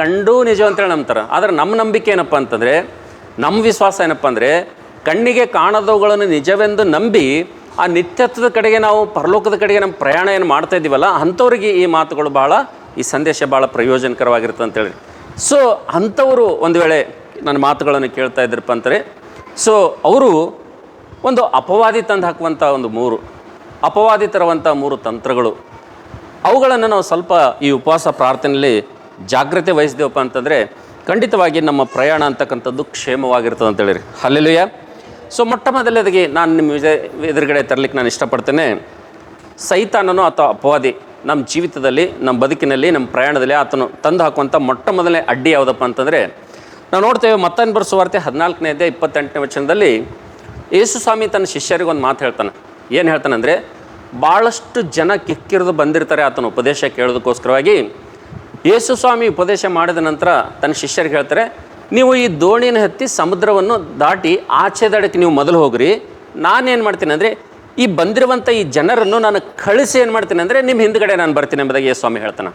ಕಂಡು ನಿಜ ಅಂತೇಳಿ ನಂಬ್ತಾರೆ. ಆದರೆ ನಮ್ಮ ನಂಬಿಕೆ ಏನಪ್ಪ ಅಂತಂದರೆ, ನಮ್ಮ ವಿಶ್ವಾಸ ಏನಪ್ಪ ಅಂದರೆ, ಕಣ್ಣಿಗೆ ಕಾಣದವುಗಳನ್ನು ನಿಜವೆಂದು ನಂಬಿ ಆ ನಿತ್ಯತ್ವದ ಕಡೆಗೆ ನಾವು, ಪರಲೋಕದ ಕಡೆಗೆ ನಮ್ಮ ಪ್ರಯಾಣ ಏನು ಮಾಡ್ತಾ ಇದ್ದೀವಲ್ಲ, ಅಂಥವ್ರಿಗೆ ಈ ಮಾತುಗಳು ಭಾಳ ಈ ಸಂದೇಶ ಭಾಳ ಪ್ರಯೋಜನಕರವಾಗಿರುತ್ತೆ ಅಂತೇಳಿ ಸೊ ಅಂಥವರು ಒಂದು ವೇಳೆ ನನ್ನ ಮಾತುಗಳನ್ನು ಕೇಳ್ತಾ ಇದ್ರಪ್ಪ ಅಂತಾರೆ ಸೊ ಅವರು ಒಂದು ಅಪವಾದಿ ತಂದು ಹಾಕುವಂಥ ಒಂದು ಮೂರು, ಅಪವಾದಿ ತರುವಂಥ ಮೂರು ತಂತ್ರಗಳು. ಅವುಗಳನ್ನು ನಾವು ಸ್ವಲ್ಪ ಈ ಉಪವಾಸ ಪ್ರಾರ್ಥನೆಯಲ್ಲಿ ಜಾಗ್ರತೆ ವಹಿಸಿದೆವಪ್ಪ ಅಂತಂದರೆ ಖಂಡಿತವಾಗಿ ನಮ್ಮ ಪ್ರಯಾಣ ಅಂತಕ್ಕಂಥದ್ದು ಕ್ಷೇಮವಾಗಿರ್ತದೆ ಅಂತೇಳಿರಿ ಅಲ್ಲೆಲ್ಲುಯ್ಯ ಸೊ ಮೊಟ್ಟ ಮೊದಲನೇದಾಗಿ ನಾನು ನಿಮ್ಮ ಎದೆ- ಎದುರುಗಡೆ ತರಲಿಕ್ಕೆ ನಾನು ಇಷ್ಟಪಡ್ತೇನೆ, ಸೈತಾನನು ಅಥವಾ ಅಪವಾದಿ. ನಮ್ಮ ಜೀವಿತದಲ್ಲಿ ನಮ್ಮ ಬದುಕಿನಲ್ಲಿ ನಮ್ಮ ಪ್ರಯಾಣದಲ್ಲಿ ಆತನು ತಂದು ಹಾಕುವಂಥ ಮೊಟ್ಟ ಮೊದಲನೇ ಅಡ್ಡಿ ಯಾವುದಪ್ಪ ಅಂತಂದರೆ, ನಾವು ನೋಡ್ತೇವೆ ಮತ್ತೊಂದು ಬರೆಸುವಾರ್ತೆ ಹದಿನಾಲ್ಕನೇ ಅಧ್ಯಾಯ ಇಪ್ಪತ್ತೆಂಟನೇ ವಚನದಲ್ಲಿ ಯೇಸು ಸ್ವಾಮಿ ತನ್ನ ಶಿಷ್ಯರಿಗೆ ಒಂದು ಮಾತು ಹೇಳ್ತಾನೆ. ಏನು ಹೇಳ್ತಾನಂದರೆ ಭಾಳಷ್ಟು ಜನ ಕಿಕ್ಕಿರಿದು ಬಂದಿರ್ತಾರೆ ಆತನ ಉಪದೇಶ ಕೇಳೋದಕ್ಕೋಸ್ಕರವಾಗಿ ಯೇಸು ಸ್ವಾಮಿ ಉಪದೇಶ ಮಾಡಿದ ನಂತರ ತನ್ನ ಶಿಷ್ಯರಿಗೆ ಹೇಳ್ತಾರೆ, ನೀವು ಈ ದೋಣಿನ ಹತ್ತಿ ಸಮುದ್ರವನ್ನು ದಾಟಿ ಆಚೆ ದಡಕ್ಕೆ ನೀವು ಮೊದಲು ಹೋಗ್ರಿ. ನಾನೇನು ಮಾಡ್ತೀನಿ ಅಂದರೆ, ಈ ಬಂದಿರುವಂಥ ಈ ಜನರನ್ನು ನಾನು ಕಳಿಸಿ ಏನು ಮಾಡ್ತೀನಿ ಅಂದರೆ, ನಿಮ್ಮ ಹಿಂದ್ಗಡೆ ನಾನು ಬರ್ತೀನಿ ಎಂಬುದಾಗಿ ಯೇಸು ಸ್ವಾಮಿ ಹೇಳ್ತಾನೆ.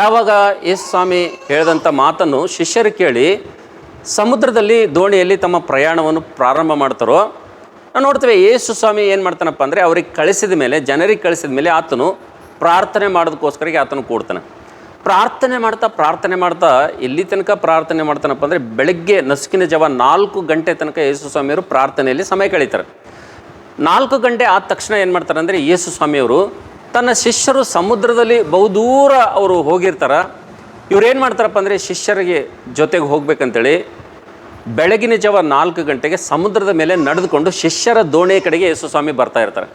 ಯಾವಾಗ ಯೇಸು ಸ್ವಾಮಿ ಹೇಳಿದಂಥ ಮಾತನ್ನು ಶಿಷ್ಯರು ಕೇಳಿ, ಸಮುದ್ರದಲ್ಲಿ ದೋಣಿಯಲ್ಲಿ ತಮ್ಮ ಪ್ರಯಾಣವನ್ನು ಪ್ರಾರಂಭ ಮಾಡ್ತಾರೋ ನಾವು ನೋಡ್ತೇವೆ ಯೇಸು ಸ್ವಾಮಿ ಏನು ಮಾಡ್ತಾನಪ್ಪ ಅಂದರೆ, ಅವ್ರಿಗೆ ಕಳಿಸಿದ ಮೇಲೆ, ಜನರಿಗೆ ಕಳಿಸಿದ ಮೇಲೆ ಆತನು ಪ್ರಾರ್ಥನೆ ಮಾಡೋದಕ್ಕೋಸ್ಕರಗೆ ಆತನು ಕೂಡ್ತಾನೆ. ಪ್ರಾರ್ಥನೆ ಮಾಡ್ತಾ ಪ್ರಾರ್ಥನೆ ಮಾಡ್ತಾ ಎಲ್ಲಿ ತನಕ ಪ್ರಾರ್ಥನೆ ಮಾಡ್ತಾನಪ್ಪ ಅಂದರೆ ಬೆಳಗ್ಗೆ ನಸುಕಿನ ಜವ ನಾಲ್ಕು ಗಂಟೆ ತನಕ ಯೇಸು ಸ್ವಾಮಿಯವರು ಪ್ರಾರ್ಥನೆಯಲ್ಲಿ ಸಮಯ ಕಳೀತಾರೆ. ನಾಲ್ಕು ಗಂಟೆ ಆದ ತಕ್ಷಣ ಏನು ಮಾಡ್ತಾರೆ ಅಂದರೆ ಯೇಸು ಸ್ವಾಮಿಯವರು ತನ್ನ ಶಿಷ್ಯರು ಸಮುದ್ರದಲ್ಲಿ ಬಹುದೂರ ಅವರು ಹೋಗಿರ್ತಾರೆ. ಇವ್ರು ಏನು ಮಾಡ್ತಾರಪ್ಪ ಅಂದರೆ ಶಿಷ್ಯರಿಗೆ ಜೊತೆಗೆ ಹೋಗ್ಬೇಕಂತೇಳಿ ಬೆಳಗಿನ ಜವ ನಾಲ್ಕು ಗಂಟೆಗೆ ಸಮುದ್ರದ ಮೇಲೆ ನಡೆದುಕೊಂಡು ಶಿಷ್ಯರ ದೋಣಿ ಕಡೆಗೆ ಯೇಸು ಸ್ವಾಮಿ ಬರ್ತಾ ಇರ್ತಾರೆ.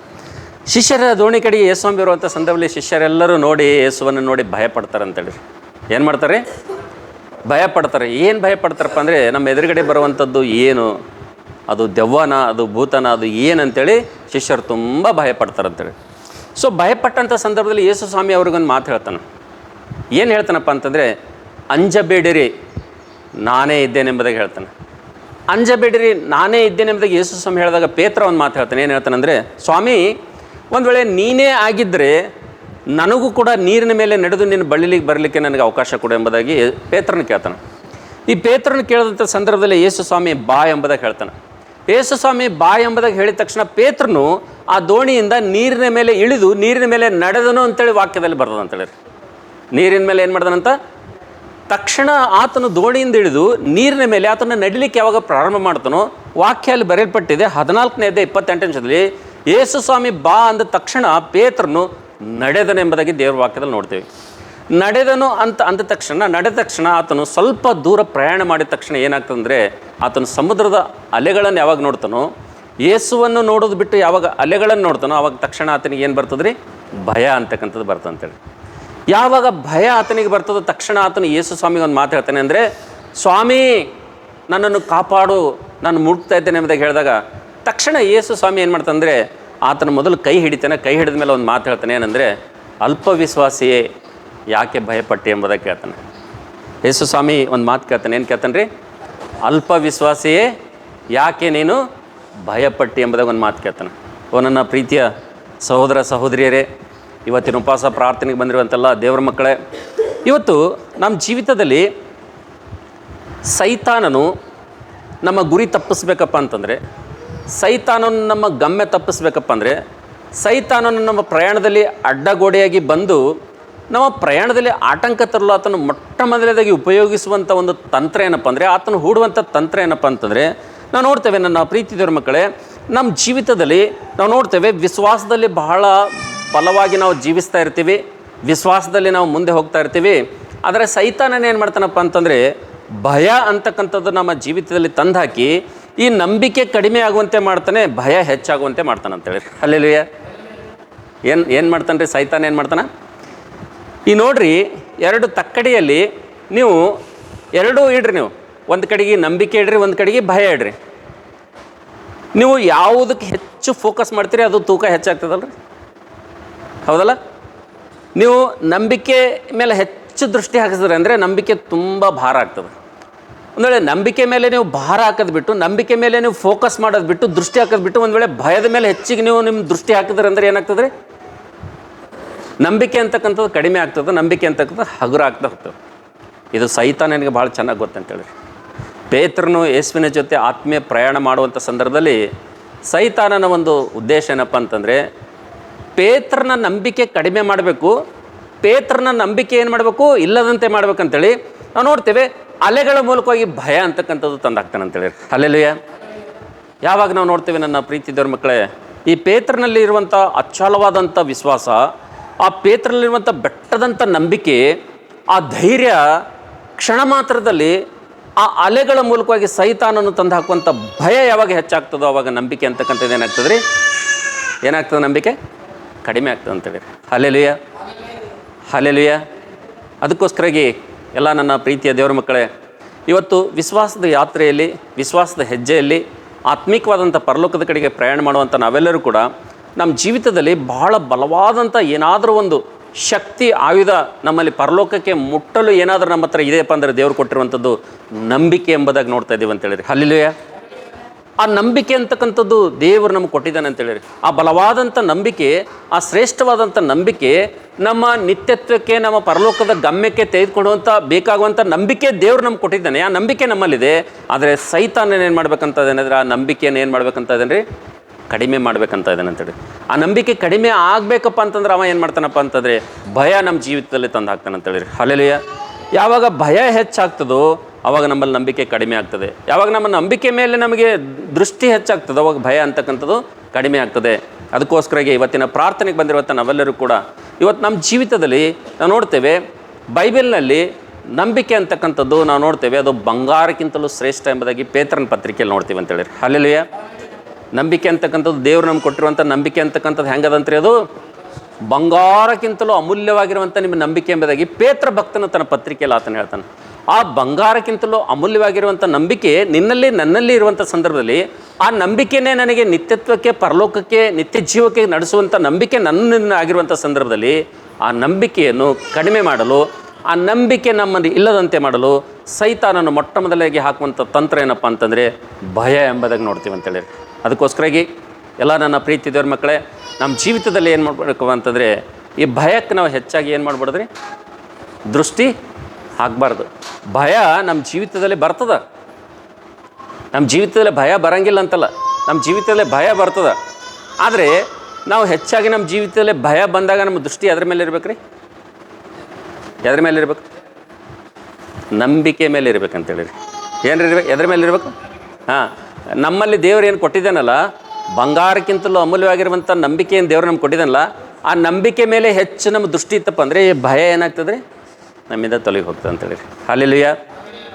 ಶಿಷ್ಯರ ದೋಣಿ ಕಡೆಗೆ ಯೇಸು ಸ್ವಾಮಿ ಬರುವಂಥ ಸಂದರ್ಭದಲ್ಲಿ ಶಿಷ್ಯರೆಲ್ಲರೂ ನೋಡಿ ಯೇಸುವನ್ನು ನೋಡಿ ಭಯ ಪಡ್ತಾರೆ ಅಂತೇಳಿ ಏನು ಮಾಡ್ತಾರೆ? ಭಯ ಪಡ್ತಾರೆ ಏನು ಭಯ ಪಡ್ತಾರಪ್ಪ ಅಂದರೆ ನಮ್ಮ ಎದುರುಗಡೆ ಬರುವಂಥದ್ದು ಏನು? ಅದು ದೆವ್ವನ, ಅದು ಭೂತನ, ಅದು ಏನಂತೇಳಿ ಶಿಷ್ಯರು ತುಂಬ ಭಯ ಪಡ್ತಾರೆ ಅಂತೇಳಿ ಸೊ ಭಯಪಟ್ಟಂಥ ಸಂದರ್ಭದಲ್ಲಿ ಯೇಸು ಸ್ವಾಮಿ ಅವ್ರಿಗೊಂದು ಮಾತು ಹೇಳ್ತಾನೆ. ಏನು ಹೇಳ್ತಾನಪ್ಪ ಅಂತಂದರೆ, ಅಂಜಬೇಡಿರಿ, ನಾನೇ ಇದ್ದೇನೆಂಬುದಾಗಿ ಹೇಳ್ತಾನೆ. ಅಂಜಬೇಡಿರಿ, ನಾನೇ ಇದ್ದೇನೆಂಬುದಾಗಿ ಯೇಸು ಸ್ವಾಮಿ ಹೇಳಿದಾಗ ಪೇತ್ರ ಒಂದು ಮಾತು ಹೇಳ್ತಾನೆ. ಏನು ಹೇಳ್ತಾನೆ ಅಂದರೆ, ಸ್ವಾಮಿ ಒಂದು ವೇಳೆ ನೀನೇ ಆಗಿದ್ದರೆ ನನಗೂ ಕೂಡ ನೀರಿನ ಮೇಲೆ ನಡೆದು ನಿನ್ನ ಬಳ್ಳಿಲಿಗೆ ಬರಲಿಕ್ಕೆ ನನಗೆ ಅವಕಾಶ ಕೊಡು ಎಂಬುದಾಗಿ ಪೇತ್ರನ ಕೇಳ್ತಾನೆ. ಈ ಪೇತ್ರನ ಕೇಳಿದಂಥ ಸಂದರ್ಭದಲ್ಲಿ ಯೇಸು ಸ್ವಾಮಿ ಬಾ ಎಂಬುದಾಗಿ ಹೇಳ್ತಾನೆ. ಯೇಸು ಸ್ವಾಮಿ ಬಾ ಎಂಬುದಾಗಿ ಹೇಳಿದ ತಕ್ಷಣ ಪೇತ್ರನು ಆ ದೋಣಿಯಿಂದ ನೀರಿನ ಮೇಲೆ ಇಳಿದು ನೀರಿನ ಮೇಲೆ ನಡೆದನು ಅಂತೇಳಿ ವಾಕ್ಯದಲ್ಲಿ ಬರ್ತದಂತೇಳಿ ನೀರಿನ ಮೇಲೆ ಏನು ಮಾಡ್ದನಂತ ತಕ್ಷಣ ಆತನು ದೋಣಿಯಿಂದ ಇಳಿದು ನೀರಿನ ಮೇಲೆ ಆತನ ನಡಿಲಿಕ್ಕೆ ಯಾವಾಗ ಪ್ರಾರಂಭ ಮಾಡ್ತಾನೋ ವಾಕ್ಯ ಅಲ್ಲಿ ಬರೆಯಲ್ಪಟ್ಟಿದೆ ಹದಿನಾಲ್ಕನೇ ಅಧ್ಯಾಯ ಇಪ್ಪತ್ತೆಂಟನೇ ಯೇಸು ಸ್ವಾಮಿ ಬಾ ಅಂದ ತಕ್ಷಣ ಪೇತ್ರನು ನಡೆದನೆಂಬುದಾಗಿ ದೇವ್ರ ವಾಕ್ಯದಲ್ಲಿ ನೋಡ್ತೀವಿ. ನಡೆದನು ಅಂತ ಅಂದ ತಕ್ಷಣ, ನಡೆದ ತಕ್ಷಣ ಆತನು ಸ್ವಲ್ಪ ದೂರ ಪ್ರಯಾಣ ಮಾಡಿದ ತಕ್ಷಣ ಏನಾಗ್ತದಂದರೆ, ಆತನು ಸಮುದ್ರದ ಅಲೆಗಳನ್ನು ಯಾವಾಗ ನೋಡ್ತಾನೋ ಯೇಸುವನ್ನು ನೋಡೋದು ಬಿಟ್ಟು ಯಾವಾಗ ಅಲೆಗಳನ್ನು ನೋಡ್ತಾನೋ ಆವಾಗ ತಕ್ಷಣ ಆತನಿಗೆ ಏನು ಬರ್ತದ್ರಿ? ಭಯ ಅಂತಕ್ಕಂಥದ್ದು ಬರ್ತಂತೇಳಿ ಯಾವಾಗ ಭಯ ಆತನಿಗೆ ಬರ್ತದ ತಕ್ಷಣ ಆತನು ಯೇಸು ಸ್ವಾಮಿಗೆ ಒಂದು ಮಾತು ಹೇಳ್ತಾನೆ ಅಂದರೆ, ಸ್ವಾಮಿ, ನನ್ನನ್ನು ಕಾಪಾಡು, ನಾನು ಮುಳುಗ್ತಾ ಇದ್ದೇನೆ ಎಂಬುದಾಗಿ ಹೇಳಿದಾಗ ತಕ್ಷಣ ಯೇಸು ಸ್ವಾಮಿ ಏನು ಮಾಡ್ತಂದರೆ ಆತನ ಮೊದಲು ಕೈ ಹಿಡಿತಾನೆ, ಕೈ ಹಿಡಿದ ಮೇಲೆ ಒಂದು ಮಾತು ಹೇಳ್ತಾನೆ, ಏನಂದರೆ ಅಲ್ಪವಿಶ್ವಾಸಿಯೇ ಯಾಕೆ ಭಯಪಟ್ಟೆ ಎಂಬುದಾಗಿ ಕೇಳ್ತಾನೆ. ಯೇಸು ಸ್ವಾಮಿ ಒಂದು ಮಾತು ಕೇಳ್ತಾನೆ, ಏನು ಕೇಳ್ತಾನೆ ರೀ ಅಲ್ಪವಿಶ್ವಾಸಿಯೇ ಯಾಕೆ ನೀನು ಭಯಪಟ್ಟಿ ಎಂಬುದಾಗ ಒಂದು ಮಾತು ಕೇಳ್ತಾನೆ. ಓ ನನ್ನ ಪ್ರೀತಿಯ ಸಹೋದರ ಸಹೋದರಿಯರೇ, ಇವತ್ತಿನ ಉಪವಾಸ ಪ್ರಾರ್ಥನೆಗೆ ಬಂದಿರುವಂತೆಲ್ಲ ದೇವರ ಮಕ್ಕಳೇ, ಇವತ್ತು ನಮ್ಮ ಜೀವಿತದಲ್ಲಿ ಸೈತಾನನು ನಮ್ಮ ಗುರಿ ತಪ್ಪಿಸ್ಬೇಕಪ್ಪ ಅಂತಂದರೆ ಸೈತಾನನು ನಮ್ಮ ಗಮ್ಯ ತಪ್ಪಿಸ್ಬೇಕಪ್ಪ ಅಂದರೆ ಸೈತಾನನ್ನು ನಮ್ಮ ಪ್ರಯಾಣದಲ್ಲಿ ಅಡ್ಡಗೋಡೆಯಾಗಿ ಬಂದು ನಮ್ಮ ಪ್ರಯಾಣದಲ್ಲಿ ಆಟಂಕ ತರಲು ಆತನು ಮೊಟ್ಟ ಮೊದಲನೇದಾಗಿ ಉಪಯೋಗಿಸುವಂಥ ಒಂದು ತಂತ್ರ ಏನಪ್ಪ ಅಂದರೆ ಆತನು ಹೂಡುವಂಥ ತಂತ್ರ ಏನಪ್ಪ ಅಂತಂದರೆ ನಾವು ನೋಡ್ತೇವೆ ನನ್ನ ಪ್ರೀತಿ ಮಕ್ಕಳೇ, ನಮ್ಮ ಜೀವಿತದಲ್ಲಿ ನಾವು ನೋಡ್ತೇವೆ ವಿಶ್ವಾಸದಲ್ಲಿ ಬಹಳ ಬಲವಾಗಿ ನಾವು ಜೀವಿಸ್ತಾ ಇರ್ತೀವಿ, ವಿಶ್ವಾಸದಲ್ಲಿ ನಾವು ಮುಂದೆ ಹೋಗ್ತಾ ಇರ್ತೀವಿ. ಆದರೆ ಸೈತಾನನ ಏನು ಮಾಡ್ತಾನಪ್ಪ ಅಂತಂದರೆ ಭಯ ಅಂತಕ್ಕಂಥದ್ದು ನಮ್ಮ ಜೀವಿತದಲ್ಲಿ ತಂದಾಕಿ ಈ ನಂಬಿಕೆ ಕಡಿಮೆ ಆಗುವಂತೆ ಮಾಡ್ತಾನೆ, ಭಯ ಹೆಚ್ಚಾಗುವಂತೆ ಮಾಡ್ತಾನೆ ಅಂತೇಳಿ. ಅಲ್ಲೆಲ್ಲುಯ್ಯ ಏನು ಏನು ಮಾಡ್ತಾನೆ ರೀ ಸೈತಾನ ಏನು ಮಾಡ್ತಾನೆ? ಈ ನೋಡ್ರಿ, ಎರಡು ತಕ್ಕಡಿಯಲ್ಲಿ ನೀವು ಎರಡೂ ಇಡ್ರಿ ನೀವು. ಒಂದು ಕಡೆಗೆ ನಂಬಿಕೆ ಇಡ್ರಿ, ಒಂದು ಕಡೆಗೆ ಭಯ ಇಡ್ರಿ. ನೀವು ಯಾವುದಕ್ಕೆ ಹೆಚ್ಚು ಫೋಕಸ್ ಮಾಡ್ತೀರಿ, ಅದು ತೂಕ ಹೆಚ್ಚಾಗ್ತದಲ್ರಿ? ಹೌದಲ್ಲ? ನೀವು ನಂಬಿಕೆ ಮೇಲೆ ಹೆಚ್ಚು ದೃಷ್ಟಿ ಹಾಕಿಸಿದ್ರೆ ಅಂದರೆ ನಂಬಿಕೆ ತುಂಬ ಭಾರ ಆಗ್ತದೆ. ಒಂದು ವೇಳೆ ನಂಬಿಕೆ ಮೇಲೆ ನೀವು ಭಾರ ಹಾಕೋದು ಬಿಟ್ಟು ನಂಬಿಕೆ ಮೇಲೆ ನೀವು ಫೋಕಸ್ ಮಾಡೋದು ಬಿಟ್ಟು ದೃಷ್ಟಿ ಹಾಕೋದು ಬಿಟ್ಟು ಒಂದು ವೇಳೆ ಭಯದ ಮೇಲೆ ಹೆಚ್ಚಿಗೆ ನೀವು ನಿಮ್ಮ ದೃಷ್ಟಿ ಹಾಕಿದ್ರೆ ಅಂದರೆ ಏನಾಗ್ತದೆ? ನಂಬಿಕೆ ಅಂತಕ್ಕಂಥದ್ದು ಕಡಿಮೆ ಆಗ್ತದೆ, ನಂಬಿಕೆ ಅಂತಕ್ಕಂಥದ್ದು ಹಗುರ ಆಗ್ತಾ ಹೋಗ್ತದೆ. ಇದು ಸಹಿತ ನನಗೆ ಭಾಳ ಚೆನ್ನಾಗಿ ಗೊತ್ತಂತೇಳಿ. ಪೇತ್ರನು ಯೇಸುವಿನ ಜೊತೆ ಆತ್ಮೀಯ ಪ್ರಯಾಣ ಮಾಡುವಂಥ ಸಂದರ್ಭದಲ್ಲಿ ಸೈತಾನನ ಒಂದು ಉದ್ದೇಶ ಏನಪ್ಪ ಅಂತಂದರೆ, ಪೇತ್ರನ ನಂಬಿಕೆ ಕಡಿಮೆ ಮಾಡಬೇಕು, ಪೇತ್ರನ ನಂಬಿಕೆ ಏನು ಮಾಡಬೇಕು? ಇಲ್ಲದಂತೆ ಮಾಡ್ಬೇಕಂತೇಳಿ ನಾವು ನೋಡ್ತೇವೆ ಅಲೆಗಳ ಮೂಲಕವಾಗಿ ಭಯ ಅಂತಕ್ಕಂಥದ್ದು ತಂದಾಗ್ತಾನೆ ಅಂತೇಳಿ ಅಲ್ಲೆಲ್ಲುಯ್ಯ ಯಾವಾಗ ನಾವು ನೋಡ್ತೇವೆ ನನ್ನ ಪ್ರೀತಿದವ್ರ ಮಕ್ಕಳೇ, ಈ ಪೇತ್ರನಲ್ಲಿ ಇರುವಂಥ ಅಚಲವಾದಂಥ ವಿಶ್ವಾಸ, ಆ ಪೇತ್ರನಲ್ಲಿರುವಂಥ ಬೆಟ್ಟದಂಥ ನಂಬಿಕೆ, ಆ ಧೈರ್ಯ ಕ್ಷಣ ಮಾತ್ರದಲ್ಲಿ ಆ ಅಲೆಗಳ ಮೂಲಕವಾಗಿ ಸೈತಾನನ್ನು ತಂದು ಹಾಕುವಂಥ ಭಯ ಯಾವಾಗ ಹೆಚ್ಚಾಗ್ತದೋ ಅವಾಗ ನಂಬಿಕೆ ಅಂತಕ್ಕಂಥದ್ದು ಏನಾಗ್ತದೆ ರೀ ಏನಾಗ್ತದೆ ನಂಬಿಕೆ? ಕಡಿಮೆ ಆಗ್ತದೆ ಅಂತೇಳಿ ಹಲೆಲುಯ ಹಲೆಲುಯ ಅದಕ್ಕೋಸ್ಕರಾಗಿ ಎಲ್ಲ ನನ್ನ ಪ್ರೀತಿಯ ದೇವರ ಮಕ್ಕಳೇ, ಇವತ್ತು ವಿಶ್ವಾಸದ ಯಾತ್ರೆಯಲ್ಲಿ, ವಿಶ್ವಾಸದ ಹೆಜ್ಜೆಯಲ್ಲಿ, ಆತ್ಮಿಕವಾದಂಥ ಪರಲೋಕದ ಕಡೆಗೆ ಪ್ರಯಾಣ ಮಾಡುವಂಥ ನಾವೆಲ್ಲರೂ ಕೂಡ ನಮ್ಮ ಜೀವಿತದಲ್ಲಿ ಬಹಳ ಬಲವಾದಂಥ ಏನಾದರೂ ಒಂದು ಶಕ್ತಿ, ಆಯುಧ ನಮ್ಮಲ್ಲಿ ಪರಲೋಕಕ್ಕೆ ಮುಟ್ಟಲು ಏನಾದರೂ ನಮ್ಮ ಹತ್ರ ಇದೆಯಪ್ಪ ಅಂದರೆ ದೇವರು ಕೊಟ್ಟಿರುವಂಥದ್ದು ನಂಬಿಕೆ ಎಂಬುದಾಗಿ ನೋಡ್ತಾ ಇದ್ದೀವಿ ಅಂತ ಹೇಳಿರಿ ಹಲ್ಲಿಲುಯ. ಆ ನಂಬಿಕೆ ಅಂತಕ್ಕಂಥದ್ದು ದೇವರು ನಮಗೆ ಕೊಟ್ಟಿದ್ದಾನೆ ಅಂತ ಹೇಳಿರಿ. ಆ ಬಲವಾದಂಥ ನಂಬಿಕೆ, ಆ ಶ್ರೇಷ್ಠವಾದಂಥ ನಂಬಿಕೆ ನಮ್ಮ ನಿತ್ಯತ್ವಕ್ಕೆ, ನಮ್ಮ ಪರಲೋಕದ ಗಮ್ಯಕ್ಕೆ ತೆಗೆದುಕೊಳ್ಳುವಂಥ, ಬೇಕಾಗುವಂಥ ನಂಬಿಕೆ ದೇವರು ನಮ್ಗೆ ಕೊಟ್ಟಿದ್ದಾನೆ. ಆ ನಂಬಿಕೆ ನಮ್ಮಲ್ಲಿದೆ. ಆದರೆ ಸೈತಾನ ಏನು ಮಾಡ್ಬೇಕಂತ ಏನಂದ್ರೆ ಆ ನಂಬಿಕೆಯನ್ನು ಏನು ಮಾಡ್ಬೇಕಂತ ರೀ ಕಡಿಮೆ ಮಾಡ್ಬೇಕಂತ ಇದ್ದಾನೆ ಅಂತೇಳಿ ಆ ನಂಬಿಕೆ ಕಡಿಮೆ ಆಗಬೇಕಪ್ಪ ಅಂತಂದ್ರೆ ಅವ ಏನು ಮಾಡ್ತಾನಪ್ಪ ಅಂತಂದರೆ, ಭಯ ನಮ್ಮ ಜೀವಿತದಲ್ಲಿ ತಂದು ಹಾಕ್ತಾನೆ ಅಂತೇಳಿ ಹಲೆಲಿಯ ಯಾವಾಗ ಭಯ ಹೆಚ್ಚಾಗ್ತದೋ ಆವಾಗ ನಮ್ಮಲ್ಲಿ ನಂಬಿಕೆ ಕಡಿಮೆ ಆಗ್ತದೆ. ಯಾವಾಗ ನಮ್ಮ ನಂಬಿಕೆ ಮೇಲೆ ನಮಗೆ ದೃಷ್ಟಿ ಹೆಚ್ಚಾಗ್ತದೆ, ಅವಾಗ ಭಯ ಅಂತಕ್ಕಂಥದ್ದು ಕಡಿಮೆ ಆಗ್ತದೆ. ಅದಕ್ಕೋಸ್ಕರಗೆ ಇವತ್ತಿನ ಪ್ರಾರ್ಥನೆಗೆ ಬಂದಿರುವಂಥ ನಾವೆಲ್ಲರೂ ಕೂಡ ಇವತ್ತು ನಮ್ಮ ಜೀವಿತದಲ್ಲಿ ನಾವು ನೋಡ್ತೇವೆ, ಬೈಬಲ್ನಲ್ಲಿ ನಂಬಿಕೆ ಅಂತಕ್ಕಂಥದ್ದು ನಾವು ನೋಡ್ತೇವೆ, ಅದು ಬಂಗಾರಕ್ಕಿಂತಲೂ ಶ್ರೇಷ್ಠ ಎಂಬುದಾಗಿ ಪೇತ್ರನ ಪತ್ರಿಕೆಯಲ್ಲಿ ನೋಡ್ತೀವಿ ಅಂತೇಳಿ ಅಲ್ಲೆಲ್ಲುಯ್ಯ ನಂಬಿಕೆ ಅಂತಕ್ಕಂಥದ್ದು ದೇವ್ರು ನಮ್ಗೆ ಕೊಟ್ಟಿರುವಂಥ ನಂಬಿಕೆ ಅಂತಕ್ಕಂಥದ್ದು ಹೆಂಗದಂತ್ರಿ ಅದು? ಬಂಗಾರಕ್ಕಿಂತಲೂ ಅಮೂಲ್ಯವಾಗಿರುವಂಥ ನಿಮ್ಮ ನಂಬಿಕೆ ಎಂಬುದಾಗಿ ಪೇತ್ರ ಭಕ್ತನ ತನ್ನ ಪತ್ರಿಕೆಯಲ್ಲಿ ಆತನ ಹೇಳ್ತಾನೆ. ಆ ಬಂಗಾರಕ್ಕಿಂತಲೂ ಅಮೂಲ್ಯವಾಗಿರುವಂಥ ನಂಬಿಕೆ ನಿನ್ನಲ್ಲಿ ನನ್ನಲ್ಲಿ ಇರುವಂಥ ಸಂದರ್ಭದಲ್ಲಿ ಆ ನಂಬಿಕೆನೇ ನನಗೆ ನಿತ್ಯತ್ವಕ್ಕೆ, ಪರಲೋಕಕ್ಕೆ, ನಿತ್ಯ ಜೀವಕ್ಕೆ ನಡೆಸುವಂಥ ನಂಬಿಕೆ ನನ್ನ ಆಗಿರುವಂಥ ಸಂದರ್ಭದಲ್ಲಿ ಆ ನಂಬಿಕೆಯನ್ನು ಕಡಿಮೆ ಮಾಡಲು, ಆ ನಂಬಿಕೆ ನಮ್ಮಲ್ಲಿ ಇಲ್ಲದಂತೆ ಮಾಡಲು ಸೈತಾನನ್ನು ಮೊಟ್ಟ ಮೊದಲಾಗಿ ಹಾಕುವಂಥ ತಂತ್ರ ಏನಪ್ಪ ಅಂತಂದರೆ ಭಯ ಎಂಬುದಾಗಿ ನೋಡ್ತೀವಿ ಅಂತೇಳಿ. ಅದಕ್ಕೋಸ್ಕರಾಗಿ ಎಲ್ಲ ನನ್ನ ಪ್ರೀತಿ ದೇವ್ರ ಮಕ್ಕಳೇ, ನಮ್ಮ ಜೀವಿತದಲ್ಲಿ ಏನು ಮಾಡಬೇಕು ಅಂತಂದರೆ ಈ ಭಯಕ್ಕೆ ನಾವು ಹೆಚ್ಚಾಗಿ ಏನು ಮಾಡ್ಬಾರ್ದ್ರಿ? ದೃಷ್ಟಿ ಹಾಕಬಾರ್ದು ಭಯ ನಮ್ಮ ಜೀವಿತದಲ್ಲಿ ಬರ್ತದ. ನಮ್ಮ ಜೀವಿತದಲ್ಲಿ ಭಯ ಬರಂಗಿಲ್ಲ ಅಂತಲ್ಲ. ನಮ್ಮ ಜೀವಿತದಲ್ಲಿ ಭಯ ಬರ್ತದ. ಆದರೆ ನಾವು ಹೆಚ್ಚಾಗಿ ನಮ್ಮ ಜೀವಿತದಲ್ಲಿ ಭಯ ಬಂದಾಗ ನಮ್ಮ ದೃಷ್ಟಿ ಅದ್ರ ಮೇಲೆ ಇರ್ಬೇಕು ರೀ ಎದ್ರ ಮೇಲೆ ಇರ್ಬೇಕು? ನಂಬಿಕೆ ಮೇಲೆ ಇರ್ಬೇಕಂತೇಳಿ ರೀ ಏನ್ರಿ ಇರ್ಬೇಕು ಎದ್ರ ಮೇಲೆ ಇರಬೇಕು? ಹಾಂ, ನಮ್ಮಲ್ಲಿ ದೇವ್ರು ಏನು ಕೊಟ್ಟಿದ್ದಾನಲ್ಲ, ಬಂಗಾರಕ್ಕಿಂತಲೂ ಅಮೂಲ್ಯವಾಗಿರುವಂಥ ಏನು ದೇವ್ರು ನಮ್ಗೆ ಕೊಟ್ಟಿದ್ದಾನಲ್ಲ, ಆ ನಂಬಿಕೆ ಮೇಲೆ ಹೆಚ್ಚು ನಮ್ಮ ದೃಷ್ಟಿ ಇತ್ತಪ್ಪ ಅಂದರೆ ಭಯ ಏನಾಗ್ತದೆ ರೀ ನಮ್ಮಿಂದ ತೊಲಗಿ ಹೋಗ್ತದೆ ಅಂತೇಳಿ ಹಾಲೆಲುಯ್ಯ.